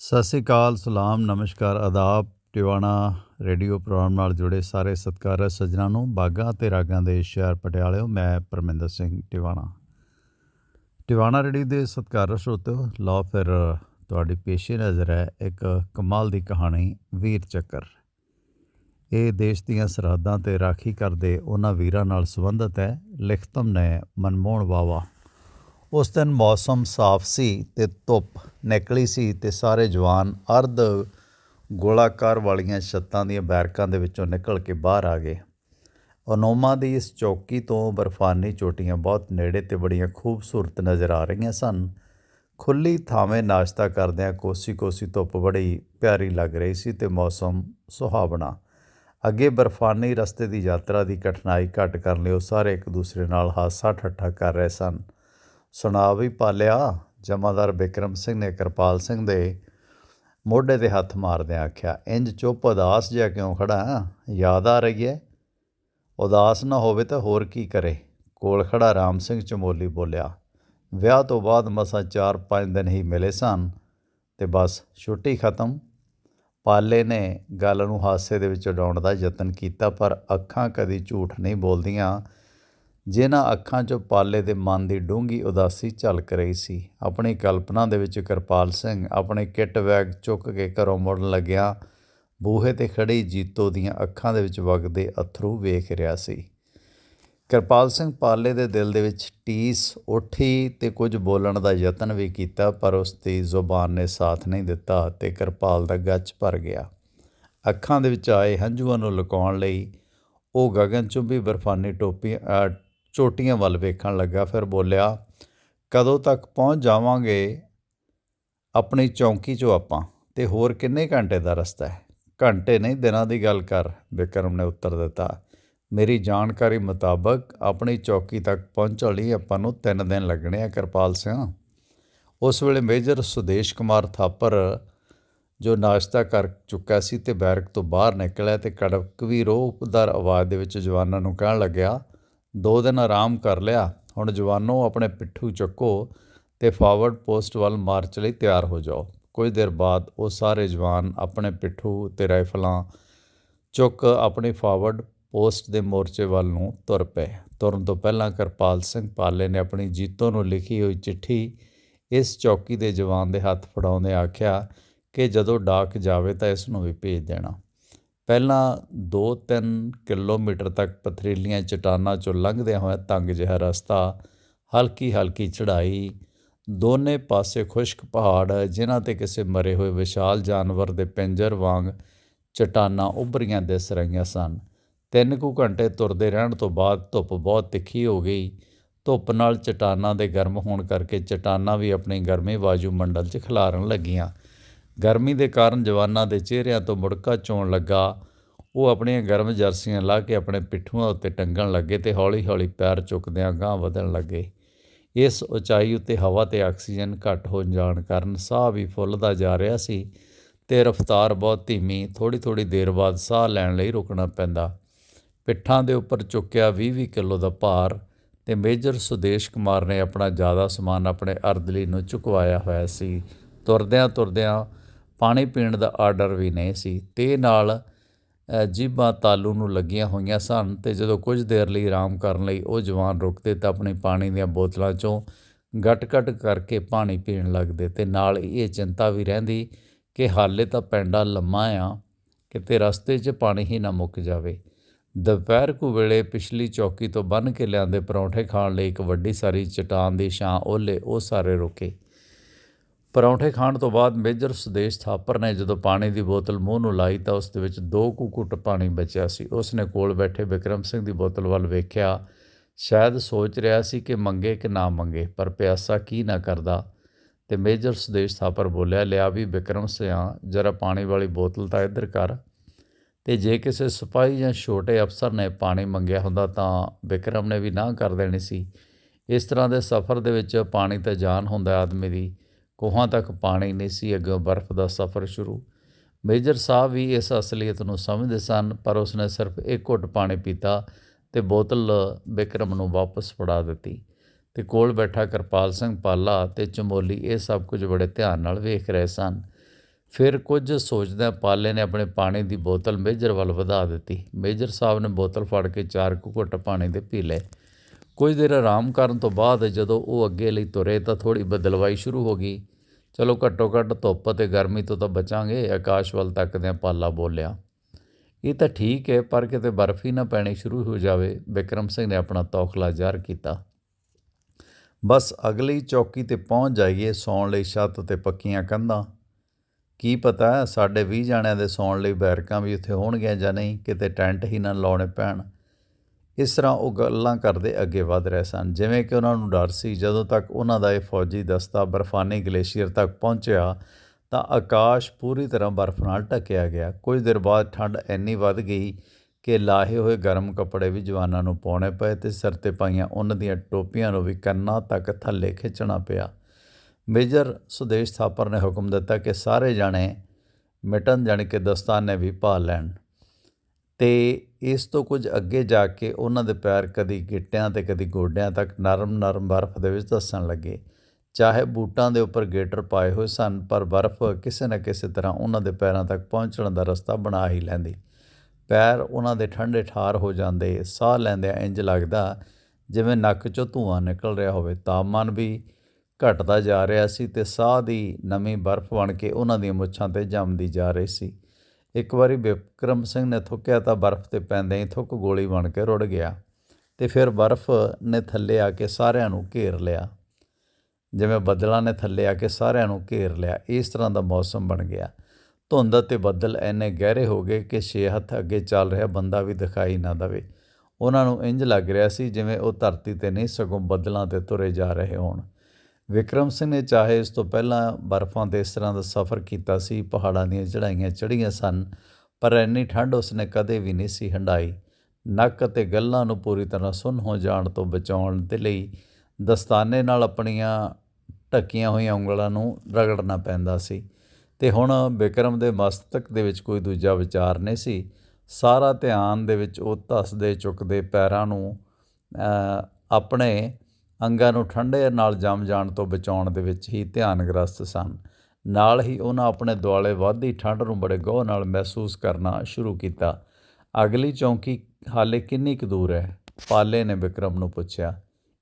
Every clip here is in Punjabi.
ਸਤਿ ਸ੍ਰੀ ਅਕਾਲ, ਸਲਾਮ, ਨਮਸਕਾਰ, ਆਦਾਬ, ਟਿਵਾਣਾ ਰੇਡੀਓ ਪ੍ਰੋਗਰਾਮ ਨਾਲ ਜੁੜੇ ਸਾਰੇ ਸਤਿਕਾਰਤ ਸੱਜਣਾਂ ਨੂੰ, ਬਾਗਾਂ ਤੇ ਰਾਗਾਂ ਦੇ ਸ਼ਹਿਰ ਪਟਿਆਲਿਓ ਮੈਂ ਪਰਮਿੰਦਰ ਸਿੰਘ ਟਿਵਾਣਾ। ਟਿਵਾਣਾ ਰੇਡੀ ਦੇ ਸਤਿਕਾਰਤ ਸਰੋਤਿਓ, ਲਓ ਫਿਰ ਤੁਹਾਡੀ ਪੇਸ਼ੇ ਨਜ਼ਰ ਹੈ ਇੱਕ ਕਮਾਲ ਦੀ ਕਹਾਣੀ, ਵੀਰ ਚੱਕਰ। ਇਹ ਦੇਸ਼ ਦੀਆਂ ਸਰਹੱਦਾਂ ਤੇ ਰਾਖੀ ਕਰਦੇ ਉਹਨਾਂ ਵੀਰਾਂ ਨਾਲ ਸੰਬੰਧਿਤ ਹੈ, ਲਿਖਤਮ ਨੇ ਮਨਮੋਹਨ ਵਾਵਾ ਉਸ ਦਿਨ ਮੌਸਮ ਸਾਫ਼ ਸੀ ਤੇ ਧੁੱਪ ਨਿਕਲੀ ਸੀ ਤੇ ਸਾਰੇ ਜਵਾਨ ਅਰਧ ਗੋਲਾਕਾਰ ਵਾਲੀਆਂ ਛੱਤਾਂ ਦੀਆਂ ਬੈਰਕਾਂ ਦੇ ਵਿੱਚੋਂ ਨਿਕਲ ਕੇ ਬਾਹਰ ਆ ਗਏ। ਓਨੋਮਾ ਦੀ ਇਸ ਚੌਕੀ ਤੋਂ ਬਰਫਾਨੀ ਚੋਟੀਆਂ ਬਹੁਤ ਨੇੜੇ ਤੇ ਬੜੀਆਂ ਖੂਬਸੂਰਤ ਨਜ਼ਰ ਆ ਰਹੀਆਂ ਸਨ। ਖੁੱਲੀ ਥਾਵੇਂ ਨਾਸ਼ਤਾ ਕਰਦਿਆਂ ਕੋਸੀ ਕੋਸੀ ਧੁੱਪ ਬੜੀ ਪਿਆਰੀ ਲੱਗ ਰਹੀ ਸੀ ਤੇ ਮੌਸਮ ਸੁਹਾਵਣਾ। ਅੱਗੇ ਬਰਫਾਨੀ ਰਸਤੇ ਦੀ ਯਾਤਰਾ ਦੀ ਕਠਿਨਾਈ ਘੱਟ ਕਰਨ ਲਈ ਉਹ ਸਾਰੇ ਇੱਕ ਦੂਸਰੇ ਨਾਲ ਹਾਸਾ ਠੱਠਾ ਕਰ ਰਹੇ ਸਨ। ਸੁਣਾ ਵੀ ਪਾਲਿਆ, ਜਮਾਦਾਰ ਬਿਕਰਮ ਸਿੰਘ ਨੇ ਕਿਰਪਾਲ ਸਿੰਘ ਦੇ ਮੋਢੇ ਤੇ ਹੱਥ ਮਾਰਦਿਆਂ ਆਖਿਆ, ਇੰਜ ਚੁੱਪ ਉਦਾਸ ਜਿਹਾ ਕਿਉਂ ਖੜਾ ਯਾਦ ਆ ਰਹੀ ਹੈ ਉਦਾਸ ਨਾ ਹੋਵੇ ਤਾਂ ਹੋਰ ਕੀ ਕਰੇ? ਕੋਲ ਖੜਾ ਰਾਮ ਸਿੰਘ ਚਮੋਲੀ ਬੋਲਿਆ, ਵਿਆਹ ਤੋਂ ਬਾਅਦ ਮਸਾਂ 4-5 ਦਿਨ ਹੀ ਮਿਲੇ ਸਨ ਤੇ ਬਸ ਛੁੱਟੀ ਖਤਮ। ਪਾਲੇ ਨੇ ਗੱਲ ਨੂੰ ਹਾਸੇ ਦੇ ਵਿੱਚ ਉਡਾਉਣ ਦਾ ਯਤਨ ਕੀਤਾ, ਪਰ ਅੱਖਾਂ ਕਦੀ ਝੂਠ ਨਹੀਂ ਬੋਲਦੀਆਂ। ਜਿਨ੍ਹਾਂ ਅੱਖਾਂ 'ਚੋਂ ਪਾਲੇ ਦੇ ਮਨ ਦੀ ਡੂੰਘੀ ਉਦਾਸੀ ਝਲਕ ਰਹੀ ਸੀ। ਆਪਣੀ ਕਲਪਨਾ ਦੇ ਵਿੱਚ ਕਿਰਪਾਲ ਸਿੰਘ ਆਪਣੇ ਕਿੱਟ ਬੈਗ ਚੁੱਕ ਕੇ ਘਰੋਂ ਮੁੜਨ ਲੱਗਿਆ। ਬੂਹੇ ਤੇ ਖੜੀ ਜੀਤੋ ਦੀਆਂ ਅੱਖਾਂ ਦੇ ਵਿੱਚ ਵਗਦੇ ਅਥਰੂ ਵੇਖ ਰਿਹਾ ਸੀ। ਕਿਰਪਾਲ ਸਿੰਘ ਪਾਲੇ ਦੇ ਦਿਲ ਦੇ ਵਿੱਚ ਟੀਸ ਉੱਠੀ ਤੇ ਕੁਝ ਬੋਲਣ ਦਾ ਯਤਨ ਵੀ ਕੀਤਾ, ਪਰ ਉਸ ਦੀ ਜ਼ੁਬਾਨ ਨੇ ਸਾਥ ਨਹੀਂ ਦਿੱਤਾ ਤੇ ਕਿਰਪਾਲ ਦਾ ਗੱਚ ਭਰ ਗਿਆ। ਅੱਖਾਂ ਦੇ ਵਿੱਚ ਆਏ ਹੰਝੂਆਂ ਨੂੰ ਲੁਕਾਉਣ ਲਈ ਉਹ ਗਗਨ ਚੁੰਬੀ ਬਰਫਾਨੀ ਟੋਪੀ ਚੋਟੀਆਂ ਵੱਲ ਵੇਖਣ ਲੱਗਾ, ਫਿਰ ਬੋਲਿਆ, ਕਦੋਂ ਤੱਕ ਪਹੁੰਚ ਜਾਵਾਂਗੇ ਆਪਣੀ ਚੌਂਕੀ 'ਚੋਂ ਆਪਾਂ? ਤੇ ਹੋਰ ਕਿੰਨੇ ਘੰਟੇ ਦਾ ਰਸਤਾ ਹੈ? ਘੰਟੇ ਨਹੀਂ, ਦਿਨਾਂ ਦੀ ਗੱਲ ਕਰ ਬਿਕਰਮ ਨੇ ਉੱਤਰ ਦਿੱਤਾ। ਮੇਰੀ ਜਾਣਕਾਰੀ ਮੁਤਾਬਕ ਆਪਣੀ ਚੌਕੀ ਤੱਕ ਪਹੁੰਚਣ ਲਈ ਆਪਾਂ ਨੂੰ 3 ਦਿਨ ਲੱਗਣੇ ਆ, ਕਿਰਪਾਲ ਸਿੰਘ। ਉਸ ਵੇਲੇ ਮੇਜਰ ਸੁਦੇਸ਼ ਕੁਮਾਰ ਥਾਪਰ, ਜੋ ਨਾਸ਼ਤਾ ਕਰ ਚੁੱਕਾ ਸੀ ਤੇ ਬੈਰਕ ਤੋਂ ਬਾਹਰ ਨਿਕਲਿਆ ਤੇ ਕੜਕ ਵੀ ਰੋਹਦਾਰ ਆਵਾਜ਼ ਦੇ ਵਿੱਚ ਜਵਾਨਾਂ ਨੂੰ ਕਹਿਣ ਲੱਗਿਆ ਦੋ ਦਿਨ ਆਰਾਮ ਕਰ ਲਿਆ, ਹੁਣ ਜਵਾਨੋ ਆਪਣੇ ਪਿੱਠੂ ਚੱਕੋ ਤੇ ਫਾਰਵਰਡ ਪੋਸਟ ਵੱਲ ਮਾਰਚ ਲਈ ਤਿਆਰ ਹੋ ਜਾਓ। ਕੁਝ ਦੇਰ ਬਾਅਦ ਉਹ ਸਾਰੇ ਜਵਾਨ ਆਪਣੇ ਪਿੱਠੂ ਤੇ ਰਾਈਫਲਾਂ ਚੁੱਕ ਆਪਣੀ ਫਾਰਵਰਡ ਪੋਸਟ ਦੇ ਮੋਰਚੇ ਵੱਲ ਨੂੰ ਤੁਰ ਪਏ। ਤੁਰਨ ਤੋਂ ਪਹਿਲਾਂ ਕਿਰਪਾਲ ਸਿੰਘ ਪਾਲੇ ਨੇ ਆਪਣੀ ਜੀਤੋ ਨੂੰ ਲਿਖੀ ਹੋਈ ਚਿੱਠੀ ਇਸ ਚੌਕੀ ਦੇ ਜਵਾਨ ਦੇ ਹੱਥ ਫੜਾਉਂਦੇ ਆਖਿਆ ਕਿ ਜਦੋਂ ਡਾਕ ਜਾਵੇ ਤਾਂ ਇਸ ਨੂੰ ਵੀ ਭੇਜ ਦੇਣਾ। ਪਹਿਲਾਂ 2-3 ਕਿਲੋਮੀਟਰ ਤੱਕ ਪਥਰੀਲੀਆਂ ਚਟਾਨਾਂ ਚੋਂ ਲੰਘਦਿਆਂ ਹੋਇਆ ਤੰਗ ਜਿਹਾ ਰਸਤਾ ਹਲਕੀ ਹਲਕੀ ਚੜ੍ਹਾਈ, ਦੋਨੇ ਪਾਸੇ ਖੁਸ਼ਕ ਪਹਾੜ, ਜਿਨ੍ਹਾਂ ਤੇ ਕਿਸੇ ਮਰੇ ਹੋਏ ਵਿਸ਼ਾਲ ਜਾਨਵਰ ਦੇ ਪਿੰਜਰ ਵਾਂਗ ਚਟਾਨਾਂ ਉੱਭਰੀਆਂ ਦਿਸ ਰਹੀਆਂ ਸਨ। ਤਿੰਨ ਕੁ ਘੰਟੇ ਤੁਰਦੇ ਰਹਿਣ ਤੋਂ ਬਾਅਦ ਧੁੱਪ ਬਹੁਤ ਤਿੱਖੀ ਹੋ ਗਈ। ਧੁੱਪ ਨਾਲ ਚਟਾਨਾਂ ਦੇ ਗਰਮ ਹੋਣ ਕਰਕੇ ਚਟਾਨਾਂ ਵੀ ਆਪਣੀ ਗਰਮੀ ਵਾਯੂ ਮੰਡਲ 'ਚ ਖਿਲਾਰਨ ਲੱਗੀਆਂ। ਗਰਮੀ ਦੇ ਕਾਰਨ ਜਵਾਨਾਂ ਦੇ ਚਿਹਰਿਆਂ ਤੋਂ ਮੁੜਕਾ ਚੋਣ ਲੱਗਾ। ਉਹ ਆਪਣੀਆਂ ਗਰਮ ਜਰਸੀਆਂ ਲਾ ਕੇ ਆਪਣੇ ਪਿੱਠੂਆਂ ਉੱਤੇ ਟੰਗਣ ਲੱਗੇ ਤੇ ਹੌਲੀ-ਹੌਲੀ ਪੈਰ ਚੁੱਕਦਿਆਂ ਗਾਂਹ ਵਧਣ ਲੱਗੇ। ਇਸ ਉਚਾਈ ਉੱਤੇ ਹਵਾ ਤੇ ਆਕਸੀਜਨ ਘੱਟ ਹੋ ਜਾਣ ਕਾਰਨ ਸਾਹ ਵੀ ਫੁੱਲਦਾ ਜਾ ਰਿਹਾ ਸੀ ਤੇ ਰਫ਼ਤਾਰ ਬਹੁਤ ਧੀਮੀ ਥੋੜੀ-ਥੋੜੀ ਦੇਰ ਬਾਅਦ ਸਾਹ ਲੈਣ ਲਈ ਰੁਕਣਾ ਪੈਂਦਾ। ਪਿੱਠਾਂ ਦੇ ਉੱਪਰ ਚੁੱਕਿਆ 20-20 ਕਿਲੋ ਦਾ ਭਾਰ ਤੇ ਮੇਜਰ ਸੁਦੇਸ਼ ਕੁਮਾਰ ਨੇ ਆਪਣਾ ਜ਼ਿਆਦਾ ਸਮਾਨ ਆਪਣੇ ਅਰਦਲੀ ਨੂੰ ਚੁਕਵਾਇਆ ਹੋਇਆ ਸੀ। ਤੁਰਦਿਆਂ ਤੁਰਦਿਆਂ ਪਾਣੀ ਪੀਣ ਦਾ ਆਰਡਰ ਵੀ ਨਹੀਂ ਸੀ। ਤੇ ਨਾਲ ਅ, ਜੀਭਾਂ ਤਾਲੂ ਨੂੰ ਲੱਗੀਆਂ ਹੋਈਆਂ ਸਨ ਤੇ ਜਦੋਂ ਕੁਝ ਦੇਰ ਲਈ ਆਰਾਮ ਕਰਨ ਲਈ ਉਹ ਜਵਾਨ ਰੁਕਦੇ ਤਾਂ ਆਪਣੀ ਪਾਣੀ ਦੀਆਂ ਬੋਤਲਾਂ 'ਚੋਂ ਗਟ-ਗਟ ਕਰਕੇ ਪਾਣੀ ਪੀਣ ਲੱਗਦੇ ਤੇ ਨਾਲ ਇਹ ਚਿੰਤਾ ਵੀ ਰਹਿੰਦੀ ਕਿ ਹਾਲੇ ਤਾਂ ਪੈਂਡਾ ਲੰਮਾ ਆ ਕਿਤੇ ਰਸਤੇ 'ਚ ਪਾਣੀ ਹੀ ਨਾ ਮੁੱਕ ਜਾਵੇ। ਦੁਪਹਿਰ ਕੁ ਵੇਲੇ ਪਿਛਲੀ ਚੌਕੀ ਤੋਂ ਬੰਨ ਕੇ ਲਿਆਂਦੇ ਪਰੌਂਠੇ ਖਾਣ ਲਈ ਇੱਕ ਵੱਡੀ ਸਾਰੀ ਚਟਾਨ ਦੀ ਛਾਂ ਓਲੇ ਉਹ ਸਾਰੇ ਰੁਕੇ। ਪਰੌਂਠੇ ਖਾਣ ਤੋਂ ਬਾਅਦ ਮੇਜਰ ਸੁਦੇਸ਼ ਥਾਪਰ ਨੇ ਜਦੋਂ ਪਾਣੀ ਦੀ ਬੋਤਲ ਮੂੰਹ ਨੂੰ ਲਾਈ ਤਾਂ ਉਸ ਦੇ ਵਿੱਚ ਦੋ ਕੁ ਘੁੱਟ ਪਾਣੀ ਬਚਿਆ ਸੀ। ਉਸ ਨੇ ਕੋਲ ਬੈਠੇ ਵਿਕਰਮ ਸਿੰਘ ਦੀ ਬੋਤਲ ਵੱਲ ਵੇਖਿਆ। ਸ਼ਾਇਦ ਸੋਚ ਰਿਹਾ ਸੀ ਕਿ ਮੰਗੇ ਕਿ ਨਾ ਮੰਗੇ, ਪਰ ਪਿਆਸਾ ਕੀ ਨਾ ਕਰਦਾ। ਤੇ ਮੇਜਰ ਸੁਦੇਸ਼ ਥਾਪਰ ਬੋਲਿਆ, ਲਿਆ ਵੀ ਵਿਕਰਮ ਸਿਆ, ਜਰਾ ਪਾਣੀ ਵਾਲੀ ਬੋਤਲ ਤਾਂ ਇੱਧਰ ਕਰ। ਤੇ ਜੇ ਕਿਸੇ ਸਿਪਾਹੀ ਜਾਂ ਛੋਟੇ ਅਫਸਰ ਨੇ ਪਾਣੀ ਮੰਗਿਆ ਹੁੰਦਾ ਤਾਂ ਵਿਕਰਮ ਨੇ ਵੀ ਨਾ ਕਰ ਦੇਣੀ ਸੀ। ਇਸ ਤਰ੍ਹਾਂ ਦੇ ਸਫ਼ਰ ਦੇ ਵਿੱਚ ਪਾਣੀ ਤਾਂ ਜਾਨ ਹੁੰਦਾ ਆਦਮੀ ਦੀ। ਕੋਹਾਂ ਤੱਕ ਪਾਣੀ ਨਹੀਂ ਸੀ, ਅੱਗੇ ਬਰਫ਼ ਦਾ ਸਫ਼ਰ ਸ਼ੁਰੂ। ਮੇਜਰ ਸਾਹਿਬ ਵੀ ਇਸ ਅਸਲੀਅਤ ਨੂੰ ਸਮਝਦੇ ਸਨ, ਪਰ ਉਸਨੇ ਸਿਰਫ ਇੱਕ ਘੁੱਟ ਪਾਣੀ ਪੀਤਾ ਤੇ ਬੋਤਲ ਬਿਕਰਮ ਨੂੰ ਵਾਪਸ ਫੜਾ ਦਿੱਤੀ ਤੇ ਕੋਲ ਬੈਠਾ ਕਿਰਪਾਲ ਸਿੰਘ ਪਾਲਾ ਤੇ ਚਮੋਲੀ ਇਹ ਸਭ ਕੁਝ ਬੜੇ ਧਿਆਨ ਨਾਲ ਵੇਖ ਰਹੇ ਸਨ। ਫਿਰ ਕੁਝ ਸੋਚਦਿਆਂ ਪਾਲੇ ਨੇ ਆਪਣੇ ਪਾਣੀ ਦੀ ਬੋਤਲ ਮੇਜਰ ਵੱਲ ਵਧਾ ਦਿੱਤੀ। ਮੇਜਰ ਸਾਹਿਬ ਨੇ ਬੋਤਲ ਫੜ ਕੇ ਚਾਰ ਕੁ ਘੁੱਟ ਪਾਣੀ ਦੇ ਪੀ ਲਏ। ਕੁਝ ਦੇਰ ਆਰਾਮ ਕਰਨ ਤੋਂ ਬਾਅਦ ਜਦੋਂ ਉਹ ਅੱਗੇ ਲਈ ਤੁਰੇ ਤਾਂ ਥੋੜੀ ਬਦਲਵਾਈ ਸ਼ੁਰੂ ਹੋ ਗਈ। ਚਲੋ ਘੱਟੋ ਘੱਟ ਧੁੱਪ ਅਤੇ ਗਰਮੀ ਤੋਂ ਤਾਂ ਬਚਾਂਗੇ, ਆਕਾਸ਼ ਵੱਲ ਤੱਕਦਿਆਂ ਪਾਲਾ ਬੋਲਿਆ। ਇਹ ਤਾਂ ਠੀਕ ਹੈ, ਪਰ ਕਿਤੇ ਬਰਫ਼ ਹੀ ਨਾ ਪੈਣੀ ਸ਼ੁਰੂ ਹੋ ਜਾਵੇ, ਬਿਕਰਮ ਸਿੰਘ ਨੇ ਆਪਣਾ ਤੌਖਲਾ ਜ਼ਾਹਰ ਕੀਤਾ। ਬਸ ਅਗਲੀ ਚੌਕੀ ਤੇ ਪਹੁੰਚ ਜਾਈਏ ਸੌਣ ਲਈ ਛੱਤ ਤੇ ਪੱਕੀਆਂ ਕੰਧਾਂ। ਕੀ ਪਤਾ ਸਾਡੇ 20 ਜਾਣਿਆਂ ਦੇ ਸੌਣ ਲਈ ਬੈਰਕਾਂ ਵੀ ਉੱਥੇ ਹੋਣਗੀਆਂ ਜਾਂ ਨਹੀਂ, ਕਿਤੇ ਟੈਂਟ ਹੀ ਨਾ ਲਾਉਣੇ ਪੈਣ। ਇਸ ਤਰ੍ਹਾਂ ਉਹ ਗੱਲਾਂ ਕਰਦੇ ਅੱਗੇ ਵਧ ਰਹੇ ਸਨ। ਜਿਵੇਂ ਕਿ ਉਹਨਾਂ ਨੂੰ ਡਰ ਸੀ, ਜਦੋਂ ਤੱਕ ਉਹਨਾਂ ਦਾ ਇਹ ਫੌਜੀ ਦਸਤਾ ਬਰਫਾਨੀ ਗਲੇਸ਼ੀਅਰ ਤੱਕ ਪਹੁੰਚਿਆ, ਤਾਂ ਆਕਾਸ਼ ਪੂਰੀ ਤਰ੍ਹਾਂ ਬਰਫ਼ ਨਾਲ ਢੱਕਿਆ ਗਿਆ। ਕੁਝ ਦੇਰ ਬਾਅਦ ਠੰਡ ਇੰਨੀ ਵੱਧ ਗਈ ਕਿ ਲਾਹੇ ਹੋਏ ਗਰਮ ਕੱਪੜੇ ਵੀ ਜਵਾਨਾਂ ਨੂੰ ਪਾਉਣੇ ਪਏ ਤੇ ਸਿਰ ਤੇ ਪਾਈਆਂ ਉਹਨਾਂ ਦੀਆਂ ਟੋਪੀਆਂ ਨੂੰ ਵੀ ਕੰਨਾਂ ਤੱਕ ਥੱਲੇ ਖਿੱਚਣਾ ਪਿਆ। ਮੇਜਰ ਸੁਦੇਸ਼ ਥਾਪਰ ਨੇ ਹੁਕਮ ਦਿੱਤਾ ਕਿ ਸਾਰੇ ਜਾਣੇ ਮਿਟਨ ਜਾਣੀ ਕਿ ਦਸਤਾਨੇ ਵੀ ਪਾ ਲੈਣ। ਤੇ ਇਸ ਤੋਂ ਕੁਝ ਅੱਗੇ ਜਾ ਕੇ ਉਹਨਾਂ ਦੇ ਪੈਰ ਕਦੀ ਗਿੱਟਿਆਂ ਤੇ ਕਦੀ ਗੋਡਿਆਂ ਤੱਕ ਨਰਮ ਨਰਮ ਬਰਫ਼ ਦੇ ਵਿੱਚ ਧੱਸਣ ਲੱਗੇ। ਚਾਹੇ ਬੂਟਾਂ ਦੇ ਉੱਪਰ ਗੇਟਰ ਪਾਏ ਹੋਏ ਸਨ, ਪਰ ਬਰਫ਼ ਕਿਸੇ ਨਾ ਕਿਸੇ ਤਰ੍ਹਾਂ ਉਹਨਾਂ ਦੇ ਪੈਰਾਂ ਤੱਕ ਪਹੁੰਚਣ ਦਾ ਰਸਤਾ ਬਣਾ ਹੀ ਲੈਂਦੀ। ਪੈਰ ਉਹਨਾਂ ਦੇ ਠੰਡੇ ਠਾਰ ਹੋ ਜਾਂਦੇ, ਸਾਹ ਲੈਂਦਿਆਂ ਇੰਜ ਲੱਗਦਾ ਜਿਵੇਂ ਨੱਕ 'ਚੋਂ ਧੂੰਆਂ ਨਿਕਲ ਰਿਹਾ ਹੋਵੇ। ਤਾਪਮਾਨ ਵੀ ਘਟਦਾ ਜਾ ਰਿਹਾ ਸੀ ਤੇ ਸਾਹ ਦੀ ਨਵੀਂ ਬਰਫ਼ ਬਣ ਕੇ ਉਹਨਾਂ ਦੀਆਂ ਮੁੱਛਾਂ ਤੇ ਜੰਮਦੀ ਜਾ ਰਹੀ ਸੀ। ਇੱਕ ਵਾਰੀ ਬਿਕਰਮ ਸਿੰਘ ਨੇ ਥੁੱਕਿਆ ਤਾਂ ਬਰਫ਼ ਤੇ ਪੈਂਦੇ ਹੀ ਥੁੱਕ ਗੋਲੀ ਬਣ ਕੇ ਰੁੜ ਗਿਆ ਤੇ ਫਿਰ ਬਰਫ਼ ਨੇ ਥੱਲੇ ਆ ਕੇ ਸਾਰਿਆਂ ਨੂੰ ਘੇਰ ਲਿਆ। ਜਿਵੇਂ ਬੱਦਲਾਂ ਨੇ ਥੱਲੇ ਆ ਕੇ ਸਾਰਿਆਂ ਨੂੰ ਘੇਰ ਲਿਆ, ਇਸ ਤਰ੍ਹਾਂ ਦਾ ਮੌਸਮ ਬਣ ਗਿਆ। ਧੁੰਦ ਅਤੇ ਬੱਦਲ ਐਨੇ ਗਹਿਰੇ ਹੋ ਗਏ ਕਿ ਛੇ ਹੱਥ ਅੱਗੇ ਚੱਲ ਰਿਹਾ ਬੰਦਾ ਵੀ ਦਿਖਾਈ ਨਾ ਦਵੇ। ਉਹਨਾਂ ਨੂੰ ਇੰਜ ਲੱਗ ਰਿਹਾ ਸੀ ਜਿਵੇਂ ਉਹ ਧਰਤੀ ਤੇ ਨਹੀਂ ਸਗੋਂ ਬੱਦਲਾਂ ਤੇ ਤੁਰੇ ਜਾ ਰਹੇ ਹੋਣ। ਵਿਕਰਮ ਸਿੰਘ ਨੇ ਚਾਹੇ ਇਸ ਤੋਂ ਪਹਿਲਾਂ ਬਰਫ਼ਾਂ ਤੇ ਇਸ ਤਰ੍ਹਾਂ ਦਾ ਸਫ਼ਰ ਕੀਤਾ ਸੀ, ਪਹਾੜਾਂ ਦੀਆਂ ਚੜ੍ਹਾਈਆਂ ਚੜ੍ਹੀਆਂ ਸਨ, ਪਰ ਇੰਨੀ ਠੰਡ ਉਸਨੇ ਕਦੇ ਵੀ ਨਹੀਂ ਸੀ ਹੰਡਾਈ ਨੱਕ ਅਤੇ ਗੱਲਾਂ ਨੂੰ ਪੂਰੀ ਤਰ੍ਹਾਂ ਸੁੰਨ ਹੋ ਜਾਣ ਤੋਂ ਬਚਾਉਣ ਦੇ ਲਈ ਦਸਤਾਨੇ ਨਾਲ ਆਪਣੀਆਂ ਢੱਕੀਆਂ ਹੋਈਆਂ ਉਂਗਲਾਂ ਨੂੰ ਰਗੜਨਾ ਪੈਂਦਾ ਸੀ। ਤੇ ਹੁਣ ਬਿਕਰਮ ਦੇ ਮਸਤਕ ਦੇ ਵਿੱਚ ਕੋਈ ਦੂਜਾ ਵਿਚਾਰ ਨਹੀਂ ਸੀ। ਸਾਰਾ ਧਿਆਨ ਦੇ ਵਿੱਚ ਉਹ ਧੱਸਦੇ ਚੁੱਕਦੇ ਪੈਰਾਂ ਨੂੰ ਆਪਣੇ ਅੰਗਾਂ ਨੂੰ ਠੰਡੇ ਨਾਲ ਜੰਮ ਜਾਣ ਤੋਂ ਬਚਾਉਣ ਦੇ ਵਿੱਚ ਹੀ ਧਿਆਨਗ੍ਰਸਤ ਸਨ। ਨਾਲ ਹੀ ਉਹਨਾਂ ਆਪਣੇ ਦੁਆਲੇ ਵੱਧਦੀ ਠੰਡ ਨੂੰ ਬੜੇ ਗੌਰ ਨਾਲ ਮਹਿਸੂਸ ਕਰਨਾ ਸ਼ੁਰੂ ਕੀਤਾ। ਅਗਲੀ ਚੌਂਕੀ ਹਾਲੇ ਕਿੰਨੀ ਕੁ ਦੂਰ ਹੈ? ਪਾਲੇ ਨੇ ਵਿਕਰਮ ਨੂੰ ਪੁੱਛਿਆ।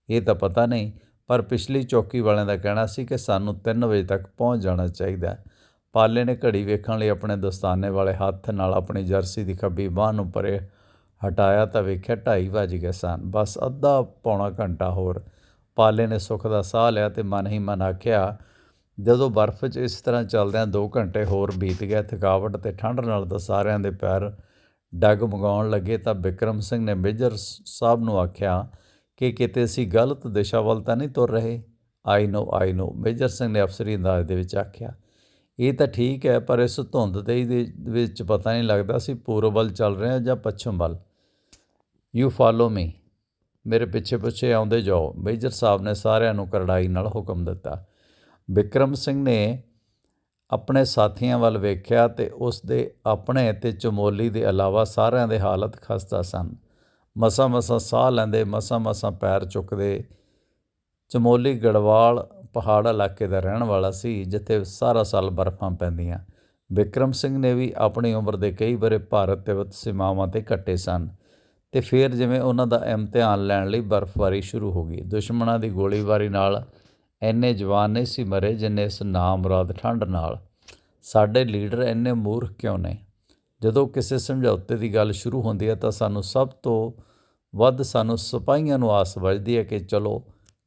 ਇਹ ਤਾਂ ਪਤਾ ਨਹੀਂ, ਪਰ ਪਿਛਲੀ ਚੌਕੀ ਵਾਲਿਆਂ ਦਾ ਕਹਿਣਾ ਸੀ ਕਿ ਸਾਨੂੰ 3 ਵਜੇ ਤੱਕ ਪਹੁੰਚ ਜਾਣਾ ਚਾਹੀਦਾ ਪਾਲੇ ਨੇ ਘੜੀ ਵੇਖਣ ਲਈ ਆਪਣੇ ਦਸਤਾਨੇ ਵਾਲੇ ਹੱਥ ਨਾਲ ਆਪਣੀ ਜਰਸੀ ਦੀ ਖੱਬੀ ਬਾਹ ਨੂੰ ਪਰੇ ਹਟਾਇਆ ਤਾਂ ਵੇਖਿਆ 2:30 ਵਜ ਗਏ ਸਨ। ਬਸ ਅੱਧਾ ਪੌਣਾ ਘੰਟਾ ਹੋਰ ਪਾਲੇ ਨੇ ਸੁੱਖ ਦਾ ਸਾਹ ਲਿਆ ਤੇ ਮਨ ਹੀ ਮਨ ਆਖਿਆ, ਜਦੋਂ ਬਰਫ਼ 'ਚ ਇਸ ਤਰ੍ਹਾਂ ਚੱਲਦਿਆਂ 2 ਘੰਟੇ ਹੋਰ ਬੀਤ ਗਏ ਥਕਾਵਟ ਤੇ ਠੰਡ ਨਾਲ ਤਾਂ ਸਾਰਿਆਂ ਦੇ ਪੈਰ ਡੱਗ ਮਗਾਉਣ ਲੱਗੇ, ਤਾਂ ਬਿਕਰਮ ਸਿੰਘ ਨੇ ਮੇਜਰ ਸਾਹਿਬ ਨੂੰ ਆਖਿਆ ਕਿ ਕਿਤੇ ਅਸੀਂ ਗਲਤ ਦਿਸ਼ਾ ਵੱਲ ਤਾਂ ਨਹੀਂ ਤੁਰ ਰਹੇ? ਆਈ ਨੋ ਆਈ ਨੋ, ਮੇਜਰ ਸਿੰਘ ਨੇ ਅਫਸਰੀ ਅੰਦਾਜ਼ ਦੇ ਵਿੱਚ ਆਖਿਆ। ਇਹ ਤਾਂ ਠੀਕ ਹੈ, ਪਰ ਇਸ ਧੁੰਦ ਦੇ ਵਿੱਚ ਪਤਾ ਨਹੀਂ ਲੱਗਦਾ ਸੀ ਪੂਰਬ ਵੱਲ ਚੱਲ ਰਹੇ ਹਾਂ ਜਾਂ ਪੱਛਮ ਵੱਲ। ਯੂ ਫਾਲੋ ਮੀ ਮੇਰੇ ਪਿੱਛੇ ਪਿੱਛੇ ਆਉਂਦੇ ਜਾਓ। ਮੇਜਰ ਸਾਹਿਬ ਨੇ ਸਾਰਿਆਂ ਨੂੰ ਕਰੜਾਈ ਨਾਲ ਹੁਕਮ ਦਿੱਤਾ। ਵਿਕਰਮ ਸਿੰਘ ਨੇ ਆਪਣੇ ਸਾਥੀਆਂ ਵੱਲ ਵੇਖਿਆ ਤੇ ਉਸ ਦੇ ਆਪਣੇ ਤੇ ਚਮੋਲੀ ਦੇ ਇਲਾਵਾ ਸਾਰਿਆਂ ਦੇ ਹਾਲਤ ਖਸਤਾ ਸਨ। ਮਸਾ ਮਸਾ ਸਾਹ ਲੈਂਦੇ, ਮਸਾ ਮਸਾ ਪੈਰ ਚੁੱਕਦੇ। ਚਮੋਲੀ ਗੜਵਾਲ ਪਹਾੜ ਇਲਾਕੇ ਦਾ ਰਹਿਣ ਵਾਲਾ ਸੀ, ਜਿੱਥੇ ਸਾਰਾ ਸਾਲ ਬਰਫ਼ਾਂ ਪੈਂਦੀਆਂ। ਵਿਕਰਮ ਸਿੰਘ ਨੇ ਵੀ ਆਪਣੀ ਉਮਰ ਦੇ ਕਈ ਬਰੇ ਭਾਰਤ ਤਿੱਬਤ ਸੀਮਾਵਾਂ ਤੇ ਕੱਟੇ ਸਨ। ਤੇ ਫਿਰ ਜਿਵੇਂ ਉਹਨਾਂ ਦਾ ਇਮਤਿਹਾਨ ਲੈਣ ਲਈ ਬਰਫ਼ਬਾਰੀ ਸ਼ੁਰੂ ਹੋ ਗਈ। ਦੁਸ਼ਮਣਾਂ ਦੀ ਗੋਲੀਬਾਰੀ ਨਾਲ ਐਨੇ ਜਵਾਨ ਨਹੀਂ ਸੀ ਮਰੇ ਜਿੰਨੇ ਇਸ ਨਾਮਰਾਦ ਠੰਡ ਨਾਲ। ਸਾਡੇ ਲੀਡਰ ਐਨੇ ਮੂਰਖ ਕਿਉਂ ਨੇ? ਜਦੋਂ ਕਿਸੇ ਸਮਝੌਤੇ ਦੀ ਗੱਲ ਸ਼ੁਰੂ ਹੁੰਦੀ ਹੈ ਤਾਂ ਸਾਨੂੰ ਸਭ ਤੋਂ ਵੱਧ ਸਾਨੂੰ ਸਿਪਾਹੀਆਂ ਨੂੰ ਆਸ ਵੱਜਦੀ ਹੈ ਕਿ ਚਲੋ,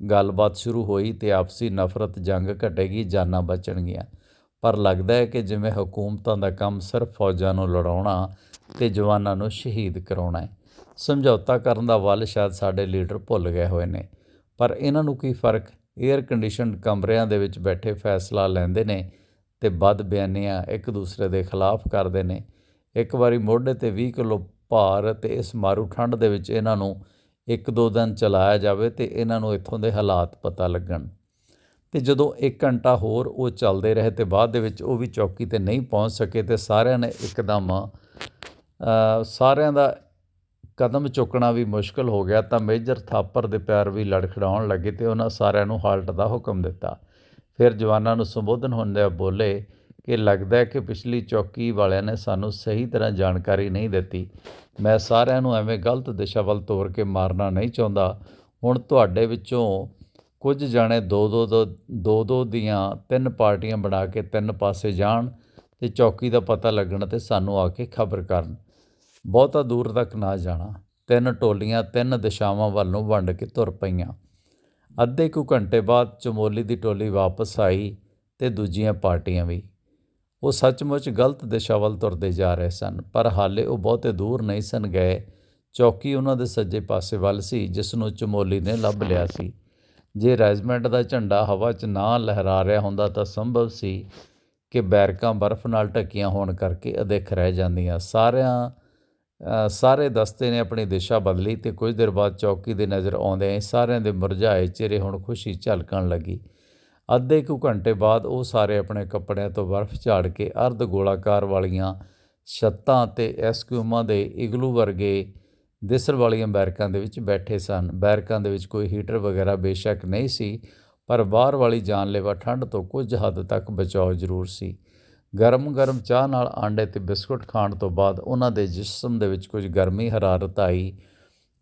ਗੱਲਬਾਤ ਸ਼ੁਰੂ ਹੋਈ ਤੇ ਆਪਸੀ ਨਫ਼ਰਤ ਜੰਗ ਘਟੇਗੀ, ਜਾਨਾਂ ਬਚਣਗੀਆਂ। ਪਰ ਲੱਗਦਾ ਹੈ ਕਿ ਜਿਵੇਂ ਹਕੂਮਤਾਂ ਦਾ ਕੰਮ ਸਿਰਫ ਫੌਜਾਂ ਨੂੰ ਲੜਾਉਣਾ ਤੇ ਜਵਾਨਾਂ ਨੂੰ ਸ਼ਹੀਦ ਕਰਾਉਣਾ ਹੈ। ਸਮਝੌਤਾ ਕਰਨ ਦਾ ਵੱਲ ਸ਼ਾਇਦ ਸਾਡੇ ਲੀਡਰ ਭੁੱਲ ਗਏ ਹੋਏ ਨੇ। ਪਰ ਇਹਨਾਂ ਨੂੰ ਕੀ ਫ਼ਰਕ? 에ਅਰ ਕੰਡੀਸ਼ਨਡ ਕਮਰਿਆਂ ਦੇ ਵਿੱਚ ਬੈਠੇ ਫੈਸਲਾ ਲੈਂਦੇ ਨੇ ਤੇ ਬਦ ਬਿਆਨੀਆਂ ਇੱਕ ਦੂਸਰੇ ਦੇ ਖਿਲਾਫ ਕਰਦੇ ਨੇ। ਇੱਕ ਵਾਰੀ ਮੋਢੇ ਤੇ 20 ਕਿਲੋ ਭਾਰ ਤੇ ਇਸ ਮਾਰੂ ਠੰਡ ਦੇ ਵਿੱਚ ਇਹਨਾਂ ਨੂੰ ਇੱਕ ਦੋ ਦਿਨ ਚਲਾਇਆ ਜਾਵੇ ਤੇ ਇਹਨਾਂ ਨੂੰ ਇੱਥੋਂ ਦੇ ਹਾਲਾਤ ਪਤਾ ਲੱਗਣ। ਤੇ ਜਦੋਂ 1 ਘੰਟਾ ਹੋਰ ਉਹ ਚੱਲਦੇ ਰਹੇ ਤੇ ਬਾਅਦ ਦੇ ਵਿੱਚ ਉਹ ਵੀ ਚੌਕੀ ਤੇ ਨਹੀਂ ਪਹੁੰਚ ਸਕੇ ਤੇ ਸਾਰਿਆਂ ਨੇ ਇੱਕਦਮ ਸਾਰਿਆਂ ਦਾ ਕਦਮ ਚੁੱਕਣਾ ਵੀ ਮੁਸ਼ਕਲ ਹੋ ਗਿਆ ਤਾਂ ਮੇਜਰ ਥਾਪਰ ਦੇ ਪੈਰ ਵੀ ਲੜਖੜਾਉਣ ਲੱਗੇ ਤੇ ਉਹਨਾਂ ਸਾਰਿਆਂ ਨੂੰ ਹਾਲਟ ਦਾ ਹੁਕਮ ਦਿੱਤਾ। ਫਿਰ ਜਵਾਨਾਂ ਨੂੰ ਸੰਬੋਧਨ ਹੁੰਦਿਆਂ ਬੋਲੇ ਕਿ ਲੱਗਦਾ ਹੈ ਕਿ ਪਿਛਲੀ ਚੌਕੀ ਵਾਲਿਆਂ ਨੇ ਸਾਨੂੰ ਸਹੀ ਤਰ੍ਹਾਂ ਜਾਣਕਾਰੀ ਨਹੀਂ ਦਿੱਤੀ। ਮੈਂ ਸਾਰਿਆਂ ਨੂੰ ਐਵੇਂ ਗਲਤ ਦਿਸ਼ਾ ਵੱਲ ਤੋਰ ਕੇ ਮਾਰਨਾ ਨਹੀਂ ਚਾਹੁੰਦਾ। ਹੁਣ ਤੁਹਾਡੇ ਵਿੱਚੋਂ ਕੁਝ ਜਾਣੇ ਦੋ ਦੋ ਦੋ ਦੋ ਦੋ ਦੀਆਂ ਤਿੰਨ ਪਾਰਟੀਆਂ ਬਣਾ ਕੇ ਤਿੰਨ ਪਾਸੇ ਜਾਣ ਤੇ ਚੌਕੀ ਦਾ ਪਤਾ ਲੱਗਣ ਤੇ ਸਾਨੂੰ ਆ ਕੇ ਖਬਰ ਕਰਨ। ਬਹੁਤਾ ਦੂਰ ਤੱਕ ਨਾ ਜਾਣਾ। ਤਿੰਨ ਟੋਲੀਆਂ ਤਿੰਨ ਦਿਸ਼ਾਵਾਂ ਵੱਲ ਨੂੰ ਵੰਡ ਕੇ ਤੁਰ ਪਈਆਂ। ਅੱਧੇ ਕੁ ਘੰਟੇ ਬਾਅਦ ਚਮੋਲੀ ਦੀ ਟੋਲੀ ਵਾਪਸ ਆਈ ਤੇ ਦੂਜੀਆਂ ਪਾਰਟੀਆਂ ਵੀ। ਉਹ ਸੱਚਮੁੱਚ ਗਲਤ ਦਿਸ਼ਾ ਵੱਲ ਤੁਰਦੇ ਜਾ ਰਹੇ ਸਨ, ਪਰ ਹਾਲੇ ਉਹ ਬਹੁਤੇ ਦੂਰ ਨਹੀਂ ਸਨ ਗਏ। ਚੌਕੀ ਉਹਨਾਂ ਦੇ ਸੱਜੇ ਪਾਸੇ ਵੱਲ ਸੀ, ਜਿਸ ਨੂੰ ਚਮੋਲੀ ਨੇ ਲੱਭ ਲਿਆ ਸੀ। ਜੇ ਰੈਜੀਮੈਂਟ ਦਾ ਝੰਡਾ ਹਵਾ 'ਚ ਨਾ ਲਹਿਰਾ ਰਿਹਾ ਹੁੰਦਾ ਤਾਂ ਸੰਭਵ ਸੀ ਕਿ ਬੈਰਕਾਂ ਬਰਫ਼ ਨਾਲ ਢੱਕੀਆਂ ਹੋਣ ਕਰਕੇ ਅਦਿੱਖ ਰਹਿ ਜਾਂਦੀਆਂ। ਸਾਰਿਆਂ ਸਾਰੇ ਦਸਤੇ ਨੇ ਆਪਣੀ ਦਿਸ਼ਾ ਬਦਲੀ ਤੇ ਕੁਝ ਦੇਰ ਬਾਅਦ ਚੌਕੀ ਦੇ ਨਜ਼ਰ ਆਉਂਦੇ ਸਾਰਿਆਂ ਦੇ ਮੁਰਝਾਏ ਚਿਹਰੇ ਹੁਣ ਖੁਸ਼ੀ ਝਲਕਣ ਲੱਗੀ। ਅੱਧੇ ਕੁ ਘੰਟੇ ਬਾਅਦ ਉਹ ਸਾਰੇ ਆਪਣੇ ਕੱਪੜਿਆਂ ਤੋਂ ਬਰਫ਼ ਝਾੜ ਕੇ ਅਰਧ ਗੋਲਾਕਾਰ ਵਾਲੀਆਂ ਛੱਤਾਂ ਤੇ ਐਸਕਿਊਮਾਂ ਦੇ ਇਗਲੂ ਵਰਗੇ ਦਿਸਰ ਵਾਲੀਆਂ ਬੈਰਕਾਂ ਦੇ ਵਿੱਚ ਬੈਠੇ ਸਨ। ਬੈਰਕਾਂ ਦੇ ਵਿੱਚ ਕੋਈ ਹੀਟਰ ਵਗੈਰਾ ਬੇਸ਼ੱਕ ਨਹੀਂ ਸੀ, ਪਰ ਬਾਹਰ ਵਾਲੀ ਜਾਨਲੇਵਾ ਠੰਡ ਤੋਂ ਕੁਝ ਹੱਦ ਤੱਕ ਬਚਾਓ ਜ਼ਰੂਰ ਸੀ। ਗਰਮ-ਗਰਮ ਚਾਹ ਨਾਲ ਆਂਡੇ ਤੇ ਬਿਸਕੁਟ ਖਾਣ ਤੋਂ ਬਾਅਦ ਉਹਨਾਂ ਦੇ ਜਿਸਮ ਦੇ ਵਿੱਚ ਕੁਝ ਗਰਮੀ ਹਰਾਰਤ ਆਈ।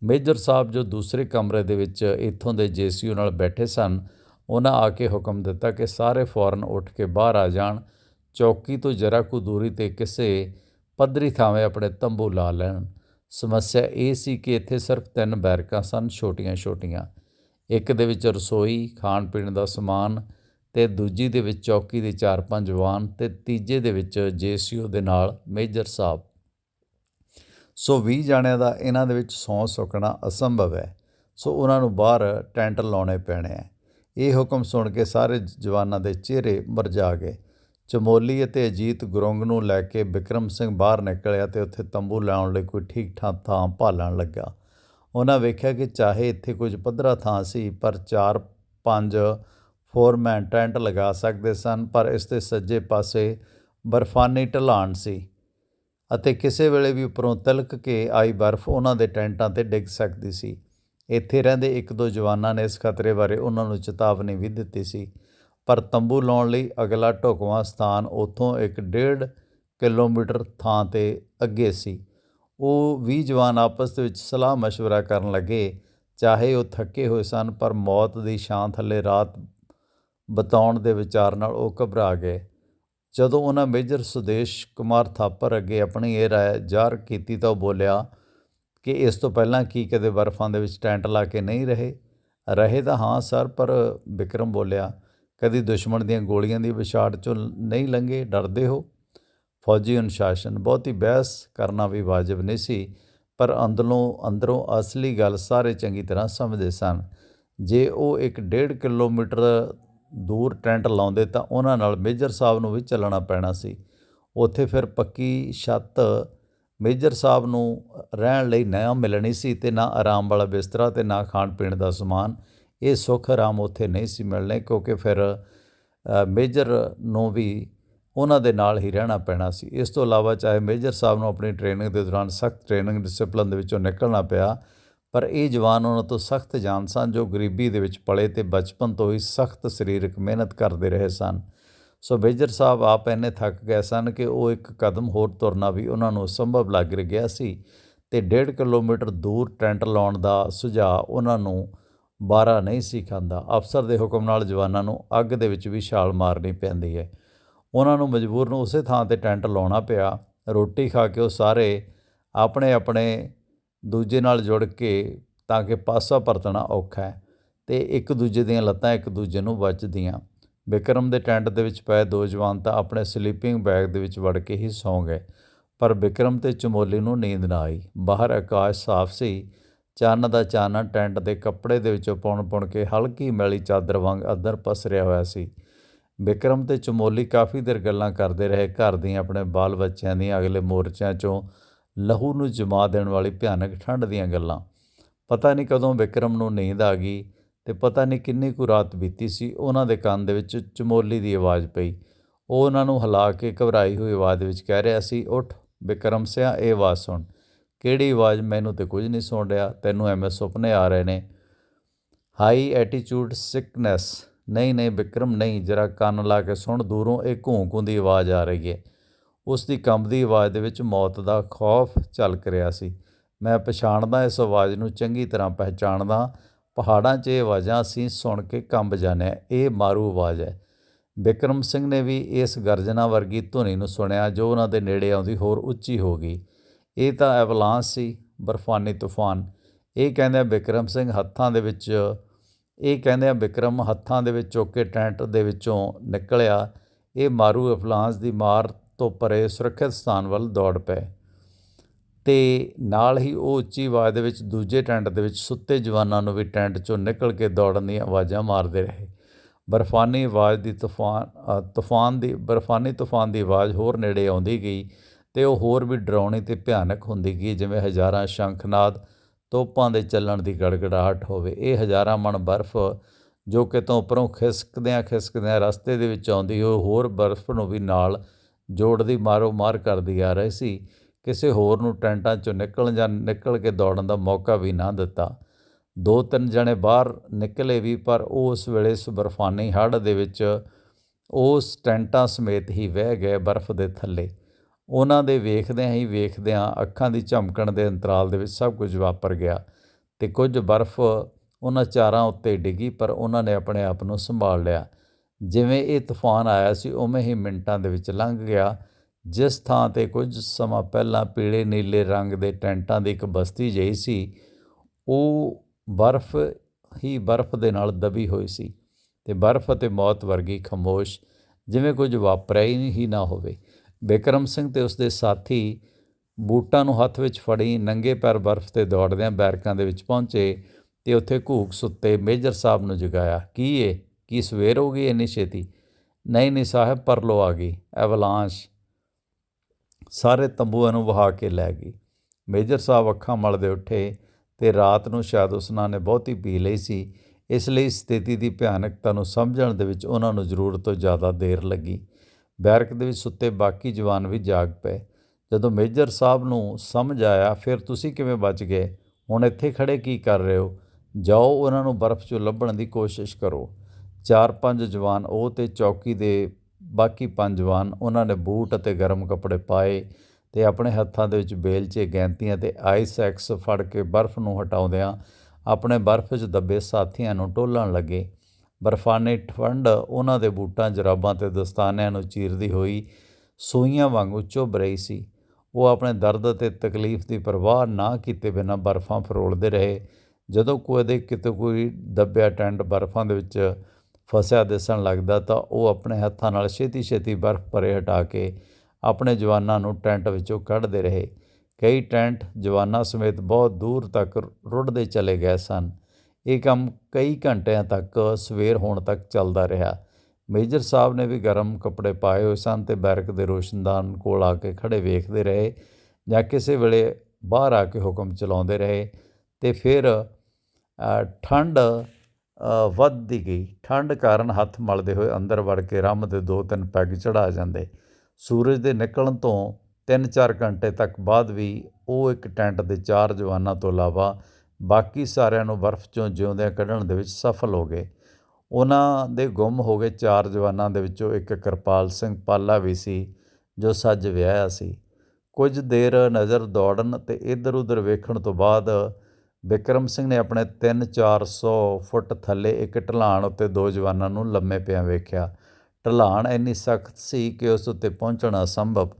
ਮੇਜਰ ਸਾਹਿਬ ਜੋ ਦੂਸਰੇ ਕਮਰੇ ਦੇ ਵਿੱਚ ਇੱਥੋਂ ਦੇ ਜੇਸੀਓ ਨਾਲ ਬੈਠੇ ਸਨ, ਉਹਨਾਂ ਆ ਕੇ ਹੁਕਮ ਦਿੱਤਾ ਕਿ ਸਾਰੇ ਫੌਰਨ ਉੱਠ ਕੇ ਬਾਹਰ ਆ ਜਾਣ। ਚੌਕੀ ਤੋਂ ਜਰਾ ਕੁ ਦੂਰੀ ਤੇ ਕਿਸੇ ਪੱਧਰੀ ਥਾਵੇਂ ਆਪਣੇ ਤੰਬੂ ਲਾ ਲੈਣ। ਸਮੱਸਿਆ ਇਹ ਸੀ ਕਿ ਇੱਥੇ ਸਿਰਫ ਤਿੰਨ ਬੈਰਕਾਂ ਸਨ, ਛੋਟੀਆਂ-ਛੋਟੀਆਂ। ਇੱਕ ਦੇ ਵਿੱਚ ਰਸੋਈ ਖਾਣ ਪੀਣ ਦਾ ਸਮਾਨ ਤੇ ਦੂਜੀ ਦੇ ਵਿੱਚ ਚੌਕੀ ਦੇ ਚਾਰ ਪੰਜ ਜਵਾਨ ਤੇ ਤੀਜੇ ਦੇ ਵਿੱਚ ਜੇਸੀਓ ਦੇ ਨਾਲ ਮੇਜਰ ਸਾਹਿਬ। ਸੋ 20 ਜਾਣਿਆਂ ਦਾ ਇਹਨਾਂ ਦੇ ਵਿੱਚ ਸੌਂ ਸੁੱਕਣਾ ਅਸੰਭਵ ਹੈ। ਸੋ ਉਹਨਾਂ ਨੂੰ ਬਾਹਰ ਟੈਂਟ ਲਾਉਣੇ ਪੈਣੇ ਆ। ਇਹ ਹੁਕਮ ਸੁਣ ਕੇ ਸਾਰੇ ਜਵਾਨਾਂ ਦੇ ਚਿਹਰੇ ਮੁਰਝਾ ਗਏ। ਚਮੋਲੀ ਅਤੇ ਅਜੀਤ ਗੁਰੰਗ ਨੂੰ ਲੈ ਕੇ ਵਿਕਰਮ ਸਿੰਘ ਬਾਹਰ ਨਿਕਲਿਆ ਤੇ ਉੱਥੇ ਤੰਬੂ ਲਾਉਣ ਲਈ ਕੋਈ ਠੀਕ ਠਾਕ ਥਾਂ ਭਾਲਣ ਲੱਗਾ। ਉਹਨਾਂ ਵੇਖਿਆ ਕਿ ਚਾਹੇ ਇੱਥੇ ਕੁਝ ਪੱਧਰਾ ਥਾਂ ਸੀ, ਪਰ ਚਾਰ ਪੰਜ ਫੋਰਮੈਨ ਟੈਂਟ ਲਗਾ ਸਕਦੇ ਸਨ ਪਰ ਇਸ ਦੇ ਸੱਜੇ ਪਾਸੇ ਬਰਫਾਨੀ ਢਲਾਣ ਸੀ ਅਤੇ ਕਿਸੇ ਵੇਲੇ ਵੀ ਉੱਪਰੋਂ ਤਿਲਕ ਕੇ ਆਈ ਬਰਫ਼ ਉਹਨਾਂ ਦੇ ਟੈਂਟਾਂ ਤੇ ਡਿੱਗ ਸਕਦੀ ਸੀ ਇੱਥੇ ਰਹਿੰਦੇ ਇੱਕ ਦੋ ਜਵਾਨਾਂ ਨੇ ਇਸ ਖਤਰੇ ਬਾਰੇ ਉਹਨਾਂ ਨੂੰ ਚੇਤਾਵਨੀ ਵੀ ਦਿੱਤੀ ਸੀ ਪਰ ਤੰਬੂ ਲਾਉਣ ਲਈ ਅਗਲਾ ਢੁਕਵਾਂ ਸਥਾਨ ਉੱਥੋਂ ਇੱਕ ਡੇਢ ਕਿਲੋਮੀਟਰ ਥਾਂ ਤੇ ਅੱਗੇ ਸੀ ਉਹ 20 ਜਵਾਨ ਆਪਸ ਦੇ ਵਿੱਚ ਸਲਾਹ مشورہ ਕਰਨ ਲੱਗੇ ਚਾਹੇ ਉਹ ਥੱਕੇ ਹੋਏ ਸਨ ਪਰ ਮੌਤ ਦੀ ਛਾਂ ਥੱਲੇ ਰਾਤ ਬਿਤਾਉਣ ਦੇ ਵਿਚਾਰ ਨਾਲ ਉਹ ਘਬਰਾ ਗਏ। ਜਦੋਂ ਉਹਨਾਂ ਮੇਜਰ ਸੁਦੇਸ਼ ਕੁਮਾਰ ਥਾਪਰ ਅੱਗੇ ਆਪਣੀ ਇਹ ਰਾਏ ਜ਼ਾਹਰ ਕੀਤੀ ਤਾਂ ਉਹ ਬੋਲਿਆ ਕਿ ਇਸ ਤੋਂ ਪਹਿਲਾਂ ਕੀ ਕਦੇ ਬਰਫਾਂ ਦੇ ਵਿੱਚ ਟੈਂਟ ਲਾ ਕੇ ਨਹੀਂ ਰਹੇ? ਰਹੇ ਤਾਂ ਹਾਂ ਸਰ, ਪਰ ਵਿਕਰਮ ਬੋਲਿਆ, ਕਦੀ ਦੁਸ਼ਮਣ ਦੀਆਂ ਗੋਲੀਆਂ ਦੀ ਵਿਛਾੜ ਚੋਂ ਨਹੀਂ ਲੰਘੇ? ਡਰਦੇ ਹੋ? ਫੌਜੀ ਅਨੁਸ਼ਾਸਨ, ਬਹੁਤੀ ਬਹਿਸ ਕਰਨਾ ਵੀ ਵਾਜਬ ਨਹੀਂ ਸੀ, ਪਰ ਅੰਦਰੋਂ ਅੰਦਰੋਂ ਅਸਲੀ ਗੱਲ ਸਾਰੇ ਚੰਗੀ ਤਰ੍ਹਾਂ ਸਮਝਦੇ ਸਨ। ਜੇ ਉਹ ਇੱਕ ਡੇਢ ਕਿਲੋਮੀਟਰ ਦੂਰ ਟੈਂਟ ਲਾਉਂਦੇ ਤਾਂ ਉਹਨਾਂ ਨਾਲ ਮੇਜਰ ਸਾਹਿਬ ਨੂੰ ਵੀ ਚੱਲਣਾ ਪੈਣਾ ਸੀ। ਉੱਥੇ ਫਿਰ ਪੱਕੀ ਛੱਤ ਮੇਜਰ ਸਾਹਿਬ ਨੂੰ ਰਹਿਣ ਲਈ ਨਾ ਮਿਲਣੀ ਸੀ ਤੇ ਨਾ ਆਰਾਮ ਵਾਲਾ ਬਿਸਤਰਾ ਤੇ ਨਾ ਖਾਣ ਪੀਣ ਦਾ ਸਮਾਨ। ਇਹ ਸੁੱਖ ਆਰਾਮ ਉੱਥੇ ਨਹੀਂ ਸੀ ਮਿਲਣੇ ਕਿਉਂਕਿ ਫਿਰ ਮੇਜਰ ਨੂੰ ਵੀ ਉਹਨਾਂ ਦੇ ਨਾਲ ਹੀ ਰਹਿਣਾ ਪੈਣਾ ਸੀ। ਇਸ ਤੋਂ ਇਲਾਵਾ ਚਾਹੇ ਮੇਜਰ ਸਾਹਿਬ ਨੂੰ ਆਪਣੀ ਟ੍ਰੇਨਿੰਗ ਦੇ ਦੌਰਾਨ ਸਖਤ ਟ੍ਰੇਨਿੰਗ ਡਿਸਪਲਿਨ ਦੇ ਵਿੱਚੋਂ ਨਿਕਲਣਾ ਪਿਆ ਪਰ ਇਹ ਜਵਾਨ ਉਹਨਾਂ ਤੋਂ ਸਖਤ ਜਾਨ ਸਨ ਜੋ ਗਰੀਬੀ ਦੇ ਵਿੱਚ ਪਲੇ ਤੇ ਬਚਪਨ ਤੋਂ ਹੀ ਸਖਤ ਸਰੀਰਕ ਮਿਹਨਤ ਕਰਦੇ ਰਹੇ ਸਨ। ਸੋ ਬੇਜਰ ਸਾਹਿਬ, ਆਪ ਇੰਨੇ ਥੱਕ ਗਏ ਸਨ ਕਿ ਉਹ ਇੱਕ ਕਦਮ ਹੋਰ ਤੁਰਨਾ ਵੀ ਉਹਨਾਂ ਨੂੰ ਸੰਭਵ ਲੱਗ ਰਿਹਾ ਸੀ ਤੇ 1.5 ਕਿਲੋਮੀਟਰ ਦੂਰ ਟੈਂਟ ਲਾਉਣ ਦਾ ਸੁਝਾਅ ਉਹਨਾਂ ਨੂੰ ਬਾਰਾ ਨਹੀਂ ਸੀ ਖਾਂਦਾ। ਅਫਸਰ ਦੇ ਹੁਕਮ ਨਾਲ ਜਵਾਨਾਂ ਨੂੰ ਅੱਗ ਦੇ ਵਿੱਚ ਵੀ ਛਾਲ ਮਾਰਨੀ ਪੈਂਦੀ ਹੈ। ਉਹਨਾਂ ਨੂੰ ਮਜਬੂਰ ਨੂੰ ਉਸੇ ਥਾਂ ਤੇ ਟੈਂਟ ਲਾਉਣਾ ਪਿਆ। ਰੋਟੀ ਖਾ ਕੇ ਉਹ ਸਾਰੇ ਆਪਣੇ ਆਪਣੇ ਦੂਜੇ ਨਾਲ ਜੁੜ ਕੇ ਤਾਂ ਕਿ ਪਾਸਾ ਪਰਤਣਾ ਔਖਾ ਹੈ ਤੇ ਇੱਕ ਦੂਜੇ ਦੀਆਂ ਲੱਤਾਂ ਇੱਕ ਦੂਜੇ ਨੂੰ ਵੱਜਦੀਆਂ। ਵਿਕਰਮ ਦੇ ਟੈਂਟ ਦੇ ਵਿੱਚ ਪਏ ਦੋ ਜਵਾਨ ਤਾਂ ਆਪਣੇ ਸਲੀਪਿੰਗ ਬੈਗ ਦੇ ਵਿੱਚ ਵੜ ਕੇ ਹੀ ਸੌਂ ਗਏ, ਪਰ ਵਿਕਰਮ ਤੇ ਚਮੋਲੀ ਨੂੰ ਨੀਂਦ ਨਾ ਆਈ। ਬਾਹਰ ਆਕਾਸ਼ ਸਾਫ਼ ਸੀ। ਚੰਨ ਦਾ ਚਾਨਣ ਟੈਂਟ ਦੇ ਕੱਪੜੇ ਦੇ ਵਿੱਚੋਂ ਪੁਣ-ਪੁਣ ਕੇ ਹਲਕੀ ਮੈਲੀ ਚਾਦਰ ਵਾਂਗ ਅੰਦਰ ਪਸਰਿਆ ਹੋਇਆ ਸੀ। ਵਿਕਰਮ ਤੇ ਚਮੋਲੀ ਕਾਫੀ ਦੇਰ ਗੱਲਾਂ ਕਰਦੇ ਰਹੇ। ਘਰ ਦੀਆਂ ਆਪਣੇ ਬਾਲ ਬੱਚਿਆਂ ਦੀਆਂ ਅਗਲੇ ਮੋਰਚਿਆਂ 'ਚੋਂ ਲਹੂ ਨੂੰ ਜਮਾ ਦੇਣ ਵਾਲੀ ਭਿਆਨਕ ਠੰਡ ਦੀਆਂ ਗੱਲਾਂ। ਪਤਾ ਨਹੀਂ ਕਦੋਂ ਵਿਕਰਮ ਨੂੰ ਨੀਂਦ ਆ ਗਈ ਤੇ ਪਤਾ ਨਹੀਂ ਕਿੰਨੀ ਕੁ ਰਾਤ ਬੀਤੀ ਸੀ, ਉਹਨਾਂ ਦੇ ਕੰਨ ਦੇ ਵਿੱਚ ਚਮੋਲੀ ਦੀ ਆਵਾਜ਼ ਪਈ। ਉਹ ਉਹਨਾਂ ਨੂੰ ਹਿਲਾ ਕੇ ਘਬਰਾਈ ਹੋਈ ਆਵਾਜ਼ ਵਿੱਚ ਕਹਿ ਰਿਹਾ ਸੀ, ਉੱਠ, ਵਿਕਰਮ ਸਿਆ, ਇਹ ਆਵਾਜ਼ ਸੁਣ। ਕਿਹੜੀ ਆਵਾਜ਼? ਮੈਨੂੰ ਤੇ ਕੁਝ ਨਹੀਂ ਸੁਣ ਰਿਹਾ। ਤੈਨੂੰ ਐਵੇਂ ਸੁਪਨੇ ਆ ਰਹੇ ਨੇ। High attitude sickness. ਨਹੀਂ ਨਹੀਂ, ਵਿਕਰਮ, ਨਹੀਂ, ਜਰਾ ਕੰਨ ਲਾ ਕੇ ਸੁਣ। ਦੂਰੋਂ ਇਹ ਘੂੰ ਘੂੰ ਦੀ ਆਵਾਜ਼ ਆ ਰਹੀ ਹੈ। ਉਸ ਦੀ ਕੰਬਦੀ ਆਵਾਜ਼ ਦੇ ਵਿੱਚ ਮੌਤ ਦਾ ਖੌਫ ਝਲਕ ਰਿਹਾ ਸੀ। ਮੈਂ ਪਛਾਣਦਾ ਇਸ ਆਵਾਜ਼ ਨੂੰ ਚੰਗੀ ਤਰ੍ਹਾਂ ਪਹਿਚਾਣਦਾ ਪਹਾੜਾਂ 'ਚ ਇਹ ਆਵਾਜ਼ਾਂ ਅਸੀਂ ਸੁਣ ਕੇ ਕੰਬ ਜਾਂਦੇ ਹਾਂ। ਇਹ ਮਾਰੂ ਆਵਾਜ਼ ਹੈ। ਬਿਕਰਮ ਸਿੰਘ ਨੇ ਵੀ ਇਸ ਗਰਜਨਾ ਵਰਗੀ ਧੁਨੀ ਨੂੰ ਸੁਣਿਆ ਜੋ ਉਹਨਾਂ ਦੇ ਨੇੜੇ ਆਉਂਦੀ ਹੋਰ ਉੱਚੀ ਹੋ ਗਈ। ਇਹ ਤਾਂ ਐਵਲਾਂਸ ਸੀ, ਬਰਫਾਨੀ ਤੂਫਾਨ। ਇਹ ਕਹਿੰਦੇ ਬਿਕਰਮ ਸਿੰਘ ਹੱਥਾਂ ਦੇ ਵਿੱਚ, ਇਹ ਕਹਿੰਦੇ ਆ ਬਿਕਰਮ ਹੱਥਾਂ ਦੇ ਵਿੱਚ ਚੁੱਕ ਕੇ ਟੈਂਟ ਦੇ ਵਿੱਚੋਂ ਨਿਕਲਿਆ। ਇਹ ਮਾਰੂ ਐਵਲਾਂਸ ਦੀ ਮਾਰ ਤੋਂ ਪਰੇ ਸੁਰੱਖਿਅਤ ਸਥਾਨ ਵੱਲ ਦੌੜ ਪਏ ਤੇ ਨਾਲ ਹੀ ਉਹ ਉੱਚੀ ਆਵਾਜ਼ ਦੇ ਵਿੱਚ ਦੂਜੇ ਟੈਂਟ ਦੇ ਵਿੱਚ ਸੁੱਤੇ ਜਵਾਨਾਂ ਨੂੰ ਵੀ ਟੈਂਟ ਚੋਂ ਨਿਕਲ ਕੇ ਦੌੜਨ ਦੀਆਂ ਆਵਾਜ਼ਾਂ ਮਾਰਦੇ ਰਹੇ। ਬਰਫਾਨੀ ਆਵਾਜ਼ ਦੀ ਤੂਫਾਨ ਤੂਫਾਨ ਦੀ, ਬਰਫਾਨੀ ਤੂਫਾਨ ਦੀ ਆਵਾਜ਼ ਹੋਰ ਨੇੜੇ ਆਉਂਦੀ ਗਈ ਤੇ ਉਹ ਹੋਰ ਵੀ ਡਰਾਉਣੀ ਤੇ ਭਿਆਨਕ ਹੁੰਦੀ ਗਈ, ਜਿਵੇਂ ਹਜ਼ਾਰਾਂ ਸ਼ੰਖਨਾਦ ਤੋਪਾਂ ਦੇ ਚੱਲਣ ਦੀ ਗੜਗੜਾਹਟ ਹੋਵੇ। ਇਹ ਹਜ਼ਾਰਾਂ ਮਣ ਬਰਫ਼ ਜੋ ਕਿਤੋਂ ਉੱਪਰੋਂ ਖਿਸਕਦਿਆਂ ਖਿਸਕਦਿਆਂ ਰਸਤੇ ਦੇ ਵਿੱਚ ਆਉਂਦੀ, ਉਹ ਹੋਰ ਬਰਫ਼ ਨੂੰ ਵੀ ਨਾਲ ਜੋੜਦੀ ਮਾਰੋ ਮਾਰ ਕਰਦੀ ਆ ਰਹੀ ਸੀ। ਕਿਸੇ ਹੋਰ ਨੂੰ ਟੈਂਟਾਂ ਚੋਂ ਨਿਕਲਣ ਜਾਂ ਨਿਕਲ ਕੇ ਦੌੜਨ ਦਾ ਮੌਕਾ ਵੀ ਨਾ ਦਿੱਤਾ। ਦੋ ਤਿੰਨ ਜਣੇ ਬਾਹਰ ਨਿਕਲੇ ਵੀ, ਪਰ ਉਹ ਉਸ ਵੇਲੇ ਇਸ ਬਰਫਾਨੀ ਹੜ੍ਹ ਦੇ ਵਿੱਚ ਉਸ ਟੈਂਟਾਂ ਸਮੇਤ ਹੀ ਵਹਿ ਗਏ ਬਰਫ਼ ਦੇ ਥੱਲੇ। ਉਹਨਾਂ ਦੇ ਵੇਖਦਿਆਂ ਹੀ ਵੇਖਦਿਆਂ ਅੱਖਾਂ ਦੀ ਝਮਕਣ ਦੇ ਅੰਤਰਾਲ ਦੇ ਵਿੱਚ ਸਭ ਕੁਝ ਵਾਪਰ ਗਿਆ ਤੇ ਕੁਝ ਬਰਫ਼ ਉਹਨਾਂ ਚਾਰਾਂ ਉੱਤੇ ਡਿੱਗੀ, ਪਰ ਉਹਨਾਂ ਨੇ ਆਪਣੇ ਆਪ ਨੂੰ ਸੰਭਾਲ ਲਿਆ। ਜਿਵੇਂ ਇਹ ਤੂਫਾਨ ਆਇਆ ਸੀ, ਉਵੇਂ ਹੀ ਮਿੰਟਾਂ ਦੇ ਵਿੱਚ ਲੰਘ ਗਿਆ। ਜਿਸ ਥਾਂ ਤੇ ਕੁਝ ਸਮਾਂ ਪਹਿਲਾਂ ਪੀਲੇ ਨੀਲੇ ਰੰਗ ਦੇ ਟੈਂਟਾਂ ਦੀ ਇੱਕ ਬਸਤੀ ਜਿਹੀ ਸੀ, ਉਹ ਬਰਫ਼ ਹੀ ਬਰਫ਼ ਦੇ ਨਾਲ ਦਬੀ ਹੋਈ ਸੀ ਤੇ ਬਰਫ਼ ਅਤੇ ਮੌਤ ਵਰਗੀ ਖਮੋਸ਼ ਜਿਵੇਂ ਕੁਝ ਵਾਪਰਿਆ ਹੀ ਹੀ ਨਾ ਹੋਵੇ। ਬਿਕਰਮ ਸਿੰਘ ਤੇ ਉਸਦੇ ਸਾਥੀ ਬੂਟਾਂ ਨੂੰ ਹੱਥ ਵਿੱਚ ਫੜੀ ਨੰਗੇ ਪੈਰ ਬਰਫ਼ ਤੇ ਦੌੜਦਿਆਂ ਬੈਰਕਾਂ ਦੇ ਵਿੱਚ ਪਹੁੰਚੇ ਤੇ ਉੱਥੇ ਘੂਕ ਸੁੱਤੇ ਮੇਜਰ ਸਾਹਿਬ ਨੂੰ ਜਗਾਇਆ, ਕੀ ਏ? ਕੀ ਸਵੇਰ ਹੋ ਗਈ ਇੰਨੀ ਛੇਤੀ? ਨਹੀਂ ਨਹੀਂ ਸਾਹਿਬ, ਪਰਲੋ ਆ ਗਈ, ਐਵਲਾਂਸ਼। ਸਾਰੇ ਤੰਬੂਆਂ ਨੂੰ ਵਹਾ ਕੇ ਲੈ ਗਈ। ਮੇਜਰ ਸਾਹਿਬ ਅੱਖਾਂ ਮਲਦੇ ਉੱਠੇ ਤੇ ਰਾਤ ਨੂੰ ਸ਼ਾਇਦ ਉਸਨਾਂ ਨੇ ਬਹੁਤੀ ਪੀ ਲਈ ਸੀ। ਇਸ ਲਈ ਸਥਿਤੀ ਦੀ ਭਿਆਨਕਤਾ ਨੂੰ ਸਮਝਣ ਦੇ ਵਿੱਚ ਉਹਨਾਂ ਨੂੰ ਜ਼ਰੂਰਤ ਤੋਂ ਜ਼ਿਆਦਾ ਦੇਰ ਲੱਗੀ। ਬੈਰਕ ਦੇ ਵਿੱਚ ਸੁੱਤੇ ਬਾਕੀ ਜਵਾਨ ਵੀ ਜਾਗ ਪਏ। ਜਦੋਂ ਮੇਜਰ ਸਾਹਿਬ ਨੂੰ ਸਮਝ ਆਇਆ, ਫਿਰ ਤੁਸੀਂ ਕਿਵੇਂ ਬਚ ਗਏ? ਹੁਣ ਇੱਥੇ ਖੜੇ ਕੀ ਕਰ ਰਹੇ ਹੋ? ਜਾਓ, ਉਹਨਾਂ ਨੂੰ ਬਰਫ਼ 'ਚੋਂ ਲੱਭਣ ਦੀ ਕੋਸ਼ਿਸ਼ ਕਰੋ। ਚਾਰ ਪੰਜ ਜਵਾਨ, ਉਹ ਤੇ ਚੌਕੀ ਦੇ ਬਾਕੀ ਪੰਜ ਜਵਾਨ, ਉਹਨਾਂ ਨੇ ਬੂਟ ਅਤੇ ਗਰਮ ਕੱਪੜੇ ਪਾਏ ਤੇ ਆਪਣੇ ਹੱਥਾਂ ਦੇ ਵਿੱਚ ਬੇਲਚੇ ਗੈਂਤੀਆਂ ਤੇ ਆਈਸ ਐਕਸ ਫੜ ਕੇ ਬਰਫ਼ ਨੂੰ ਹਟਾਉਂਦਿਆਂ ਆਪਣੇ ਬਰਫ਼ 'ਚ ਦੱਬੇ ਸਾਥੀਆਂ ਨੂੰ ਟੋਲਣ ਲੱਗੇ। ਬਰਫਾਨੀ ਠੰਡ ਉਹਨਾਂ ਦੇ ਬੂਟਾਂ, ਜਰਾਬਾਂ ਤੇ ਦਸਤਾਨਿਆਂ ਨੂੰ ਚੀਰਦੀ ਹੋਈ ਸੂਈਆਂ ਵਾਂਗੂ ਚੁੱਭ ਰਹੀ ਸੀ। ਉਹ ਆਪਣੇ ਦਰਦ ਅਤੇ ਤਕਲੀਫ ਦੀ ਪਰਵਾਹ ਨਾ ਕੀਤੇ ਬਿਨਾਂ ਬਰਫਾਂ ਫਰੋਲਦੇ ਰਹੇ। ਜਦੋਂ ਕੋਈ ਦੇ ਕਿਤੇ ਕੋਈ ਦੱਬਿਆ ਟੈਂਟ ਬਰਫਾਂ ਦੇ ਵਿੱਚ ਫਸਿਆ ਦਿਸਣ ਲੱਗਦਾ ਤਾਂ ਉਹ ਆਪਣੇ ਹੱਥਾਂ ਨਾਲ ਛੇਤੀ ਛੇਤੀ ਬਰਫ਼ ਪਰੇ ਹਟਾ ਕੇ ਆਪਣੇ ਜਵਾਨਾਂ ਨੂੰ ਟੈਂਟ ਵਿੱਚੋਂ ਕੱਢਦੇ ਰਹੇ। ਕਈ ਟੈਂਟ ਜਵਾਨਾਂ ਸਮੇਤ ਬਹੁਤ ਦੂਰ ਤੱਕ ਰੁੜਦੇ ਚਲੇ ਗਏ ਸਨ। ਇਹ ਕੰਮ ਕਈ ਘੰਟਿਆਂ ਤੱਕ ਸਵੇਰ ਹੋਣ ਤੱਕ ਚੱਲਦਾ ਰਿਹਾ। ਮੇਜਰ ਸਾਹਿਬ ਨੇ ਵੀ ਗਰਮ ਕੱਪੜੇ ਪਾਏ ਹੋਏ ਸਨ ਤੇ ਬੈਰਕ ਦੇ ਰੋਸ਼ਨਦਾਨ ਕੋਲ ਆ ਕੇ ਖੜੇ ਵੇਖਦੇ ਰਹੇ ਜਾਂ ਕਿਸੇ ਵੇਲੇ ਬਾਹਰ ਆ ਕੇ ਹੁਕਮ ਚਲਾਉਂਦੇ ਰਹੇ ਤੇ ਫਿਰ ਠੰਡ ਵੱਧਦੀ ਗਈ। ਠੰਡ ਕਾਰਨ ਹੱਥ ਮਲਦੇ ਹੋਏ ਅੰਦਰ ਵੜ ਕੇ ਰੰਮ ਦੇ ਦੋ ਤਿੰਨ ਪੈਗ ਚੜਾ ਜਾਂਦੇ। ਸੂਰਜ ਦੇ ਨਿਕਲਣ ਤੋਂ 3-4 ਘੰਟੇ ਤੱਕ ਬਾਅਦ ਵੀ ਉਹ ਇੱਕ ਟੈਂਟ ਦੇ ਚਾਰ ਜਵਾਨਾਂ ਤੋਂ ਇਲਾਵਾ ਬਾਕੀ ਸਾਰਿਆਂ ਨੂੰ ਬਰਫ਼ ਚੋਂ ਜਿਉਂਦਿਆਂ ਕੱਢਣ ਦੇ ਵਿੱਚ ਸਫਲ ਹੋ ਗਏ। ਉਹਨਾਂ ਦੇ ਗੁੰਮ ਹੋ ਗਏ ਚਾਰ ਜਵਾਨਾਂ ਦੇ ਵਿੱਚੋਂ ਇੱਕ ਕਿਰਪਾਲ ਸਿੰਘ ਪਾਲਾ ਵੀ ਸੀ, ਜੋ ਸੱਜ ਵਿਆਹਿਆ ਸੀ। ਕੁਝ ਦੇਰ ਨਜ਼ਰ ਦੌੜਨ ਤੇ ਇੱਧਰ ਉੱਧਰ ਵੇਖਣ ਤੋਂ ਬਾਅਦ ਬਿਕਰਮ ਸਿੰਘ ਨੇ ਆਪਣੇ 3-400 ਫੁੱਟ ਥੱਲੇ ਇੱਕ ਢਲਾਣ ਉੱਤੇ ਦੋ ਜਵਾਨਾਂ ਨੂੰ ਲੰਮੇ ਪਿਆ ਵੇਖਿਆ। ਢਲਾਣ ਇੰਨੀ ਸਖਤ ਸੀ ਕਿ ਉਸ ਉੱਤੇ ਪਹੁੰਚਣਾ ਅਸੰਭਵ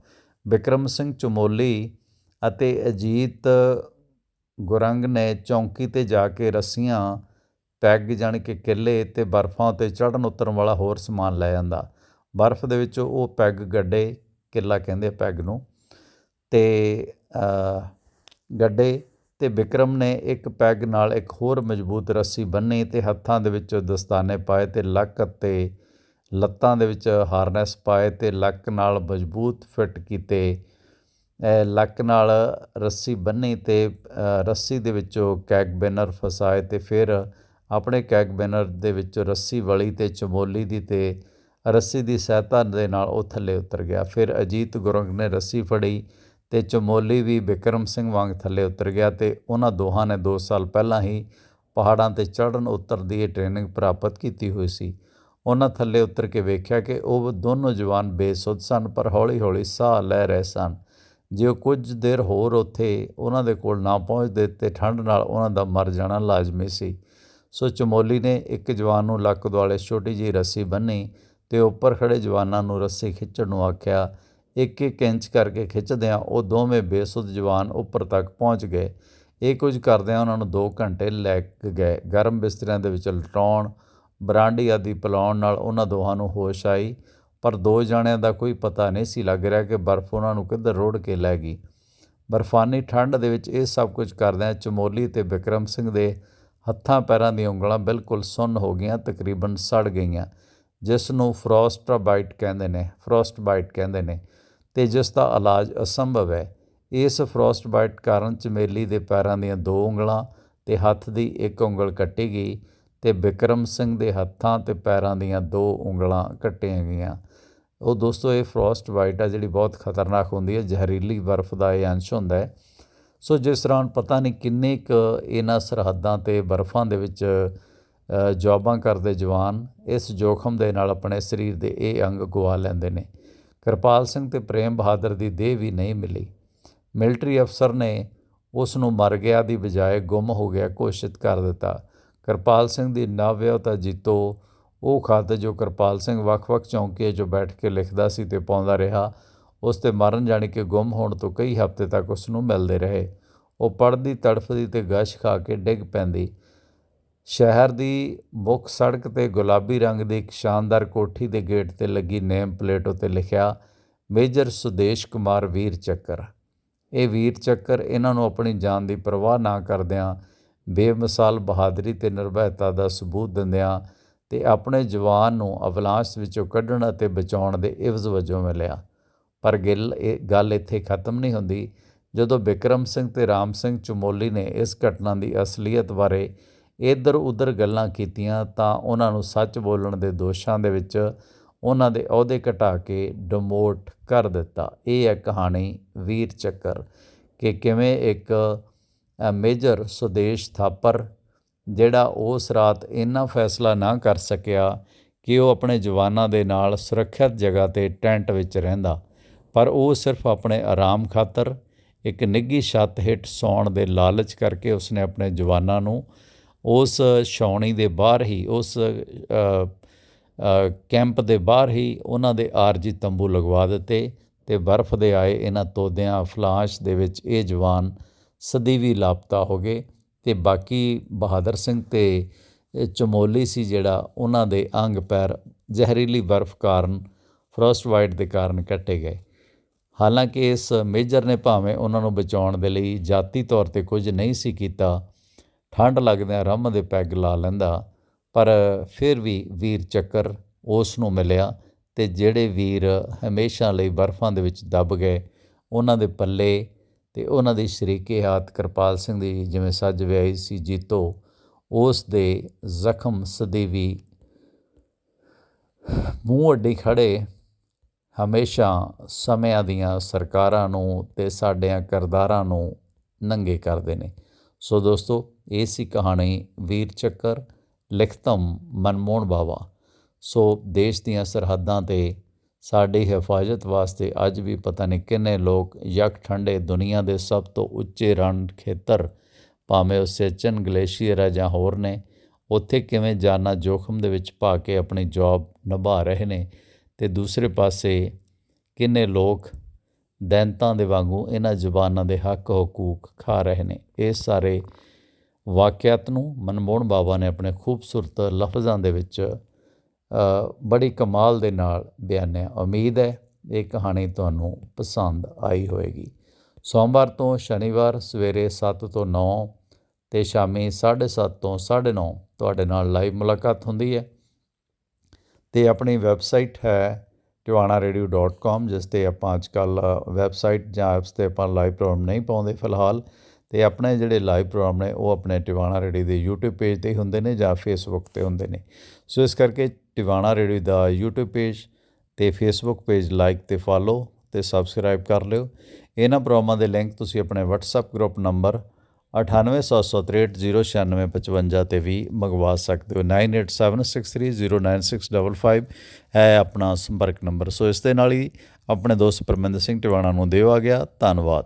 ਬਿਕਰਮ ਸਿੰਘ ਚਮੋਲੀ ਅਤੇ ਅਜੀਤ ਗੁਰੰਗ ਨੇ ਚੌਂਕੀ ਤੇ ਜਾ ਕੇ ਰੱਸੀਆਂ ਪੈਗ ਜਾਣੀ ਕਿ ਕਿੱਲੇ ਤੇ ਬਰਫਾਂ ਤੇ ਚੜ੍ਹਨ ਉਤਰਨ ਵਾਲਾ ਹੋਰ ਸਮਾਨ ਲੈ ਜਾਂਦਾ ਬਰਫ਼ ਦੇ ਵਿੱਚ ਉਹ ਪੈਗ ਗੱਡੇ, ਕਿੱਲਾ ਕਹਿੰਦੇ ਪੈਗ ਨੂੰ, ਤੇ ਗੱਡੇ ਤੇ ਵਿਕਰਮ ਨੇ ਇੱਕ ਪੈਗ ਨਾਲ ਇੱਕ ਹੋਰ ਮਜ਼ਬੂਤ ਰੱਸੀ ਬੰਨੀ ਤੇ ਹੱਥਾਂ ਦੇ ਵਿੱਚ ਦਸਤਾਨੇ ਪਾਏ ਤੇ ਲੱਕ ਅਤੇ ਲੱਤਾਂ ਦੇ ਵਿੱਚ ਹਾਰਨੈਸ ਪਾਏ ਤੇ ਲੱਕ ਨਾਲ ਮਜ਼ਬੂਤ ਫਿੱਟ ਕੀਤੇ। ਲੱਕ ਨਾਲ ਰੱਸੀ ਬੰਨੀ ਤੇ ਰੱਸੀ ਦੇ ਵਿੱਚੋਂ ਕੈਗ ਬੈਨਰ ਫਸਾਏ ਤੇ ਫਿਰ ਆਪਣੇ ਕੈਗ ਬੈਨਰ ਦੇ ਵਿੱਚ ਰੱਸੀ ਵਲੀ ਤੇ ਚਮੋਲੀ ਦੀ ਤੇ ਰੱਸੀ ਦੀ ਸਹਾਇਤਾ ਦੇ ਨਾਲ ਉਹ ਥੱਲੇ ਉਤਰ ਗਿਆ। ਫਿਰ ਅਜੀਤ ਗੁਰੰਗ ਨੇ ਰੱਸੀ ਫੜੀ ਤੇ ਚਮੋਲੀ ਵੀ ਬਿਕਰਮ ਸਿੰਘ ਵਾਂਗ ਥੱਲੇ ਉਤਰ ਗਿਆ ਤੇ ਉਹਨਾਂ ਦੋਹਾਂ ਨੇ 2 ਸਾਲ ਪਹਿਲਾਂ ਹੀ ਪਹਾੜਾਂ ਤੇ ਚੜ੍ਹਨ ਉਤਰ ਦੀ ਇਹ ਟ੍ਰੇਨਿੰਗ ਪ੍ਰਾਪਤ ਕੀਤੀ ਹੋਈ ਸੀ। ਉਹਨਾਂ ਥੱਲੇ ਉਤਰ ਕੇ ਵੇਖਿਆ ਕਿ ਉਹ ਦੋਨੋਂ ਜਵਾਨ ਬੇਸੁੱਧ ਸਨ, ਪਰ ਹੌਲੀ-ਹੌਲੀ ਸਾਹ ਲੈ ਰਹੇ ਸਨ। ਜੇ ਉਹ ਕੁਝ ਦੇਰ ਹੋਰ ਉੱਥੇ ਉਹਨਾਂ ਦੇ ਕੋਲ ਨਾ ਪਹੁੰਚਦੇ ਤੇ ਠੰਡ ਨਾਲ ਉਹਨਾਂ ਦਾ ਮਰ ਜਾਣਾ ਲਾਜ਼ਮੀ ਸੀ। ਸੋ ਚਮੋਲੀ ਨੇ ਇੱਕ ਜਵਾਨ ਨੂੰ ਲੱਕ ਦੁਆਲੇ ਛੋਟੀ ਜਿਹੀ ਰੱਸੀ ਬੰਨੀ ਤੇ ਉੱਪਰ ਖੜੇ ਜਵਾਨਾਂ ਨੂੰ ਰੱਸੀ ਖਿੱਚਣ ਨੂੰ ਆਖਿਆ ਇੱਕ ਇੱਕ ਇੰਚ ਕਰਕੇ ਖਿੱਚਦਿਆਂ ਉਹ ਦੋਵੇਂ ਬੇਸੁੱਧ ਜਵਾਨ ਉੱਪਰ ਤੱਕ ਪਹੁੰਚ ਗਏ। ਇਹ ਕੁਝ ਕਰਦਿਆਂ ਉਹਨਾਂ ਨੂੰ 2 ਘੰਟੇ ਲੱਗ ਗਏ। ਗਰਮ ਬਿਸਤਰਿਆਂ ਦੇ ਵਿੱਚ ਲਟਾਉਣ ਬਰਾਂਡੀ ਆਦਿ ਪਿਲਾਉਣ ਨਾਲ ਉਹਨਾਂ ਦੋਹਾਂ ਨੂੰ ਹੋਸ਼ ਆਈ, ਪਰ ਦੋ ਜਣਿਆਂ ਦਾ ਕੋਈ ਪਤਾ ਨਹੀਂ ਸੀ ਲੱਗ ਰਿਹਾ ਕਿ ਬਰਫ਼ ਉਹਨਾਂ ਨੂੰ ਕਿੱਧਰ ਰੋੜ ਕੇ ਲੈ ਗਈ। ਬਰਫਾਨੀ ਠੰਡ ਦੇ ਵਿੱਚ ਇਹ ਸਭ ਕੁਝ ਕਰਦਿਆਂ ਚਮੋਲੀ ਤੇ ਵਿਕਰਮ ਸਿੰਘ ਦੇ ਹੱਥਾਂ ਪੈਰਾਂ ਦੀਆਂ ਉਂਗਲਾਂ ਬਿਲਕੁਲ ਸੁੰਨ ਹੋ ਗਈਆਂ, ਤਕਰੀਬਨ ਸੜ ਗਈਆਂ, ਜਿਸ ਨੂੰ ਫਰੋਸਟ ਬਾਈਟ ਕਹਿੰਦੇ ਨੇ ਫਰੋਸਟ ਬਾਈਟ ਕਹਿੰਦੇ ਨੇ। ਤੇ ਜਿਸ ਦਾ ਇਲਾਜ ਅਸੰਭਵ ਹੈ। ਇਸ ਫਰੋਸਟ ਬਾਈਟ ਕਾਰਨ ਚਮੇਲੀ ਦੇ ਪੈਰਾਂ ਦੀਆਂ ਦੋ ਉਂਗਲਾਂ ਤੇ ਹੱਥ ਦੀ ਇੱਕ ਉਂਗਲ ਕੱਟੀ ਗਈ ਤੇ ਬਿਕਰਮ ਸਿੰਘ ਦੇ ਹੱਥਾਂ ਤੇ ਪੈਰਾਂ ਦੀਆਂ ਦੋ ਉਂਗਲਾਂ ਕੱਟੀਆਂ ਗਈਆਂ। ਉਹ ਦੋਸਤੋ ਇਹ ਫਰੋਸਟ ਬਾਈਟ ਆ ਜਿਹੜੀ ਬਹੁਤ ਖਤਰਨਾਕ ਹੁੰਦੀ ਹੈ ਜ਼ਹਿਰੀਲੀ ਬਰਫ਼ ਦਾ ਇਹ ਅੰਸ਼ ਹੁੰਦਾ ਹੈ। ਸੋ ਜਿਸ ਤਰ੍ਹਾਂ ਪਤਾ ਨਹੀਂ ਕਿੰਨੇ ਕੁ ਇਹਨਾਂ ਸਰਹੱਦਾਂ ਤੇ ਬਰਫ਼ਾਂ ਦੇ ਵਿੱਚ ਅ, ਜੌਬਾਂ ਕਰਦੇ ਜਵਾਨ ਇਸ ਜੋਖਮ ਦੇ ਨਾਲ ਆਪਣੇ ਸਰੀਰ ਦੇ ਇਹ ਅੰਗ ਗਵਾ ਲੈਂਦੇ ਨੇ। ਕਿਰਪਾਲ ਸਿੰਘ ਤੇ ਪ੍ਰੇਮ ਬਹਾਦਰ ਦੀ ਦੇਹ ਵੀ ਨਹੀਂ ਮਿਲੀ। ਮਿਲਟਰੀ ਅਫਸਰ ਨੇ ਉਸ ਨੂੰ ਮਰ ਗਿਆ ਦੀ ਬਜਾਏ ਗੁੰਮ ਹੋ ਗਿਆ, ਘੋਸ਼ਿਤ ਕਰ ਦਿੱਤਾ। ਕਿਰਪਾਲ ਸਿੰਘ ਦੀ ਨਵਵਿਆਹੁਤਾ ਜੀਤੋ, ਉਹ ਖਤ ਜੋ ਕਿਰਪਾਲ ਸਿੰਘ ਵੱਖ-ਵੱਖ ਚੌਂਕੀਆਂ 'ਚੋਂ ਬੈਠ ਕੇ ਲਿਖਦਾ ਸੀ ਤੇ ਪਾਉਂਦਾ ਰਿਹਾ, ਉਸ ਤੇ ਮਰਨ ਜਾਣੀ ਕਿ ਗੁੰਮ ਹੋਣ ਤੋਂ ਕਈ ਹਫ਼ਤੇ ਤੱਕ ਉਸ ਨੂੰ ਮਿਲਦੇ ਰਹੇ। ਉਹ ਪੜਦੀ ਤੜਫਦੀ ਤੇ ਗਸ਼ ਖਾ ਕੇ ਡਿੱਗ ਪੈਂਦੀ। ਸ਼ਹਿਰ ਦੀ ਮੁੱਖ ਸੜਕ ਤੇ ਗੁਲਾਬੀ ਰੰਗ ਦੀ ਇੱਕ ਸ਼ਾਨਦਾਰ ਕੋਠੀ ਦੇ ਗੇਟ ਤੇ ਲੱਗੀ ਨੇਮ ਪਲੇਟ ਉਤੇ ਲਿਖਿਆ, ਮੇਜਰ ਸੁਦੇਸ਼ ਕੁਮਾਰ ਵੀਰ ਚੱਕਰ। ਇਹ ਵੀਰ ਚੱਕਰ ਇਹਨਾਂ ਨੂੰ ਆਪਣੀ ਜਾਨ ਦੀ ਪਰਵਾਹ ਨਾ ਕਰਦਿਆਂ, ਬੇਮਿਸਾਲ ਬਹਾਦਰੀ ਤੇ ਨਿਰਭੈਤਾ ਦਾ ਸਬੂਤ ਦਿੰਦਿਆਂ ਤੇ ਆਪਣੇ ਜਵਾਨ ਨੂੰ ਅਵਲਾਂਚ ਵਿੱਚੋਂ ਕੱਢਣ ਅਤੇ ਬਚਾਉਣ ਦੇ ਇਵਜ਼ ਵਜੋਂ ਮਿਲਿਆ। ਪਰ ਗਿੱਲ ਇਹ ਗੱਲ ਇੱਥੇ ਖਤਮ ਨਹੀਂ ਹੁੰਦੀ ਜਦੋਂ ਵਿਕਰਮ ਸਿੰਘ ਤੇ ਰਾਮ ਸਿੰਘ ਚਮੋਲੀ ਨੇ ਇਸ ਘਟਨਾ ਦੀ ਅਸਲੀਅਤ ਬਾਰੇ ਇੱਧਰ ਉੱਧਰ ਗੱਲਾਂ ਕੀਤੀਆਂ ਤਾਂ ਉਹਨਾਂ ਨੂੰ ਸੱਚ ਬੋਲਣ ਦੇ ਦੋਸ਼ਾਂ ਦੇ ਵਿੱਚ ਉਹਨਾਂ ਦੇ ਅਹੁਦੇ ਘਟਾ ਕੇ ਡਿਮੋਟ ਕਰ ਦਿੱਤਾ। ਇਹ ਹੈ ਕਹਾਣੀ ਵੀਰ ਚੱਕਰ ਕਿ ਕਿਵੇਂ ਇੱਕ ਮੇਜਰ ਸੁਦੇਸ਼ ਥਾਪਰ ਜਿਹੜਾ ਉਸ ਰਾਤ ਇੰਨਾ ਫੈਸਲਾ ਨਾ ਕਰ ਸਕਿਆ ਕਿ ਉਹ ਆਪਣੇ ਜਵਾਨਾਂ ਦੇ ਨਾਲ ਸੁਰੱਖਿਅਤ ਜਗ੍ਹਾ ਤੇ ਟੈਂਟ ਵਿੱਚ ਰਹਿੰਦਾ, ਪਰ ਉਹ ਸਿਰਫ ਆਪਣੇ ਆਰਾਮ ਖਾਤਰ ਇੱਕ ਨਿੱਘੀ ਛੱਤ ਹੇਠ ਸੌਣ ਦੇ ਲਾਲਚ ਕਰਕੇ ਉਸਨੇ ਆਪਣੇ ਜਵਾਨਾਂ ਨੂੰ ਉਸ ਛਾਉਣੀ ਦੇ ਬਾਹਰ ਹੀ, ਉਸ ਕੈਂਪ ਦੇ ਬਾਹਰ ਹੀ ਉਹਨਾਂ ਦੇ ਆਰਜੀ ਤੰਬੂ ਲਗਵਾ ਦਿੱਤੇ ਤੇ ਬਰਫ਼ ਦੇ ਆਏ ਇਹਨਾਂ ਤੋਦਿਆਂ ਫਲਾਸ਼ ਦੇ ਵਿੱਚ ਇਹ ਜਵਾਨ ਸਦੀਵੀ ਲਾਪਤਾ ਹੋ ਗਏ ਤੇ ਬਾਕੀ ਬਹਾਦਰ ਸਿੰਘ ਤੇ ਚਮੋਲੀ ਸੀ ਜਿਹੜਾ ਉਹਨਾਂ ਦੇ ਅੰਗ ਪੈਰ ਜ਼ਹਿਰੀਲੀ ਬਰਫ਼ ਕਾਰਨ ਫਰੋਸਟ ਵਾਈਟ ਦੇ ਕਾਰਨ ਕੱਟੇ ਗਏ। ਹਾਲਾਂਕਿ ਇਸ ਮੇਜਰ ਨੇ ਭਾਵੇਂ ਉਹਨਾਂ ਨੂੰ ਬਚਾਉਣ ਦੇ ਲਈ ਜਾਤੀ ਤੌਰ ਤੇ ਕੁਝ ਨਹੀਂ ਸੀ ਕੀਤਾ ਠੰਡ ਲੱਗਦਿਆਂ ਰੰਮ ਦੇ ਪੈਗ ਲਾ ਲੈਂਦਾ, ਪਰ ਫਿਰ ਵੀ ਵੀਰ ਚੱਕਰ ਉਸ ਨੂੰ ਮਿਲਿਆ ਤੇ ਜਿਹੜੇ ਵੀਰ ਹਮੇਸ਼ਾ ਲਈ ਬਰਫ਼ਾਂ ਦੇ ਵਿੱਚ ਦੱਬ ਗਏ, ਉਹਨਾਂ ਦੇ ਪੱਲੇ ਤੇ ਉਹਨਾਂ ਦੀ ਸ਼ਰੀਕੇ ਹੱਥ ਕਿਰਪਾਲ ਸਿੰਘ ਦੀ ਜਿਵੇਂ ਸੱਜ ਵਿਆਹੀ ਸੀ ਜੀਤੋ, ਉਸ ਦੇ ਜ਼ਖਮ ਸਦੀਵੀ ਮੂੰਹ ਅੱਡੀ ਖੜੇ ਹਮੇਸ਼ਾ ਸਮਿਆਂ ਦੀਆਂ ਸਰਕਾਰਾਂ ਨੂੰ ਤੇ ਸਾਡਿਆਂ ਕਰਦਾਰਾਂ ਨੂੰ ਨੰਗੇ ਕਰਦੇ ਨੇ। ਸੋ ਦੋਸਤੋ, ਇਹ ਸੀ ਕਹਾਣੀ ਵੀਰ ਚੱਕਰ, ਲਿਖਤਮ ਮਨਮੋਹਨ ਬਾਵਾ। ਸੋ ਦੇਸ਼ ਦੀਆਂ ਸਰਹੱਦਾਂ ਤੇ ਸਾਡੀ ਹਿਫਾਜ਼ਤ ਵਾਸਤੇ ਅੱਜ ਵੀ ਪਤਾ ਨਹੀਂ ਕਿੰਨੇ ਲੋਕ ਯਕ ਠੰਡੇ ਦੁਨੀਆ ਦੇ ਸਭ ਤੋਂ ਉੱਚੇ ਰਣ ਖੇਤਰ, ਭਾਵੇਂ ਉਹ ਸੇਚਨ ਗਲੇਸ਼ੀਅਰ ਹੈ ਜਾਂ ਹੋਰ ਨੇ, ਉੱਥੇ ਕਿਵੇਂ ਜਾਨਾਂ ਜੋਖਮ ਦੇ ਵਿੱਚ ਪਾ ਕੇ ਆਪਣੀ ਜੌਬ ਨਿਭਾ ਰਹੇ ਨੇ ਤੇ ਦੂਸਰੇ ਪਾਸੇ ਕਿੰਨੇ ਲੋਕ ਦੈਂਤਾਂ ਦੇ ਵਾਂਗੂ ਇਹਨਾਂ ਜ਼ੁਬਾਨਾਂ ਦੇ ਹੱਕ ਹਕੂਕ ਖਾ ਰਹੇ ਨੇ। ਇਹ ਸਾਰੇ ਵਾਕਿਆਤ ਨੂੰ ਮਨਮੋਹਨ ਬਾਬਾ ਨੇ ਆਪਣੇ ਖੂਬਸੂਰਤ ਲਫ਼ਜ਼ਾਂ ਦੇ ਵਿੱਚ ਬੜੀ ਕਮਾਲ ਦੇ ਨਾਲ ਬਿਆਨਿਆ। ਉਮੀਦ ਹੈ ਇਹ ਕਹਾਣੀ ਤੁਹਾਨੂੰ ਪਸੰਦ ਆਈ ਹੋਵੇਗੀ। ਸੋਮਵਾਰ ਤੋਂ ਸ਼ਨੀਵਾਰ ਸਵੇਰੇ 7 ਤੋਂ 9 ਤੇ ਸ਼ਾਮੀ 7:30 ਤੋਂ 9:30 ਤੁਹਾਡੇ ਨਾਲ ਲਾਈਵ ਮੁਲਾਕਾਤ ਹੁੰਦੀ ਹੈ ਤੇ ਆਪਣੀ ਵੈਬਸਾਈਟ ਹੈ tiwanaradio.com ਜਿਸ ਤੇ ਆਪਾਂ ਅੱਜ ਕੱਲ ਵੈਬਸਾਈਟ ਜਾਂ ਐਪਸ ਤੇ ਆਪਾਂ ਲਾਈਵ ਪ੍ਰੋਗਰਾਮ ਨਹੀਂ ਪਾਉਂਦੇ ਫਿਲਹਾਲ। ਤੇ ਆਪਣੇ ਜਿਹੜੇ ਲਾਈਵ ਪ੍ਰੋਗਰਾਮ ਨੇ, ਉਹ ਆਪਣੇ ਟਿਵਾਣਾ ਰੇਡੀਓ ਦੇ YouTube ਪੇਜ ਤੇ ਹੀ ਹੁੰਦੇ ਨੇ ਜਾਂ Facebook ਤੇ ਹੁੰਦੇ ਨੇ। ਸੋ ਇਸ ਕਰਕੇ ਟਿਵਾਣਾ ਰੇਡੀਓ ਦਾ YouTube ਪੇਜ ਤੇ Facebook ਪੇਜ ਲਾਈਕ ਤੇ ਫਾਲੋ ਤੇ ਸਬਸਕ੍ਰਾਈਬ ਕਰ ਲਿਓ। ਇਹਨਾਂ ਪ੍ਰੋਗਰਾਮਾਂ ਦੇ ਲਿੰਕ ਤੁਸੀਂ ਆਪਣੇ WhatsApp ਗਰੁੱਪ ਨੰਬਰ 9876309655 ਤੇ ਵੀ ਮੰਗਵਾ ਸਕਦੇ ਹੋ 9876309655 ਹੈ ਆਪਣਾ ਸੰਪਰਕ ਨੰਬਰ ਸੋ ਇਸ ਦੇ ਨਾਲ ਹੀ ਆਪਣੇ ਦੋਸਤ ਪਰਮਿੰਦਰ ਸਿੰਘ ਟਿਵਾਣਾ ਨੂੰ ਦਿਓ ਆ ਗਿਆ ਧੰਨਵਾਦ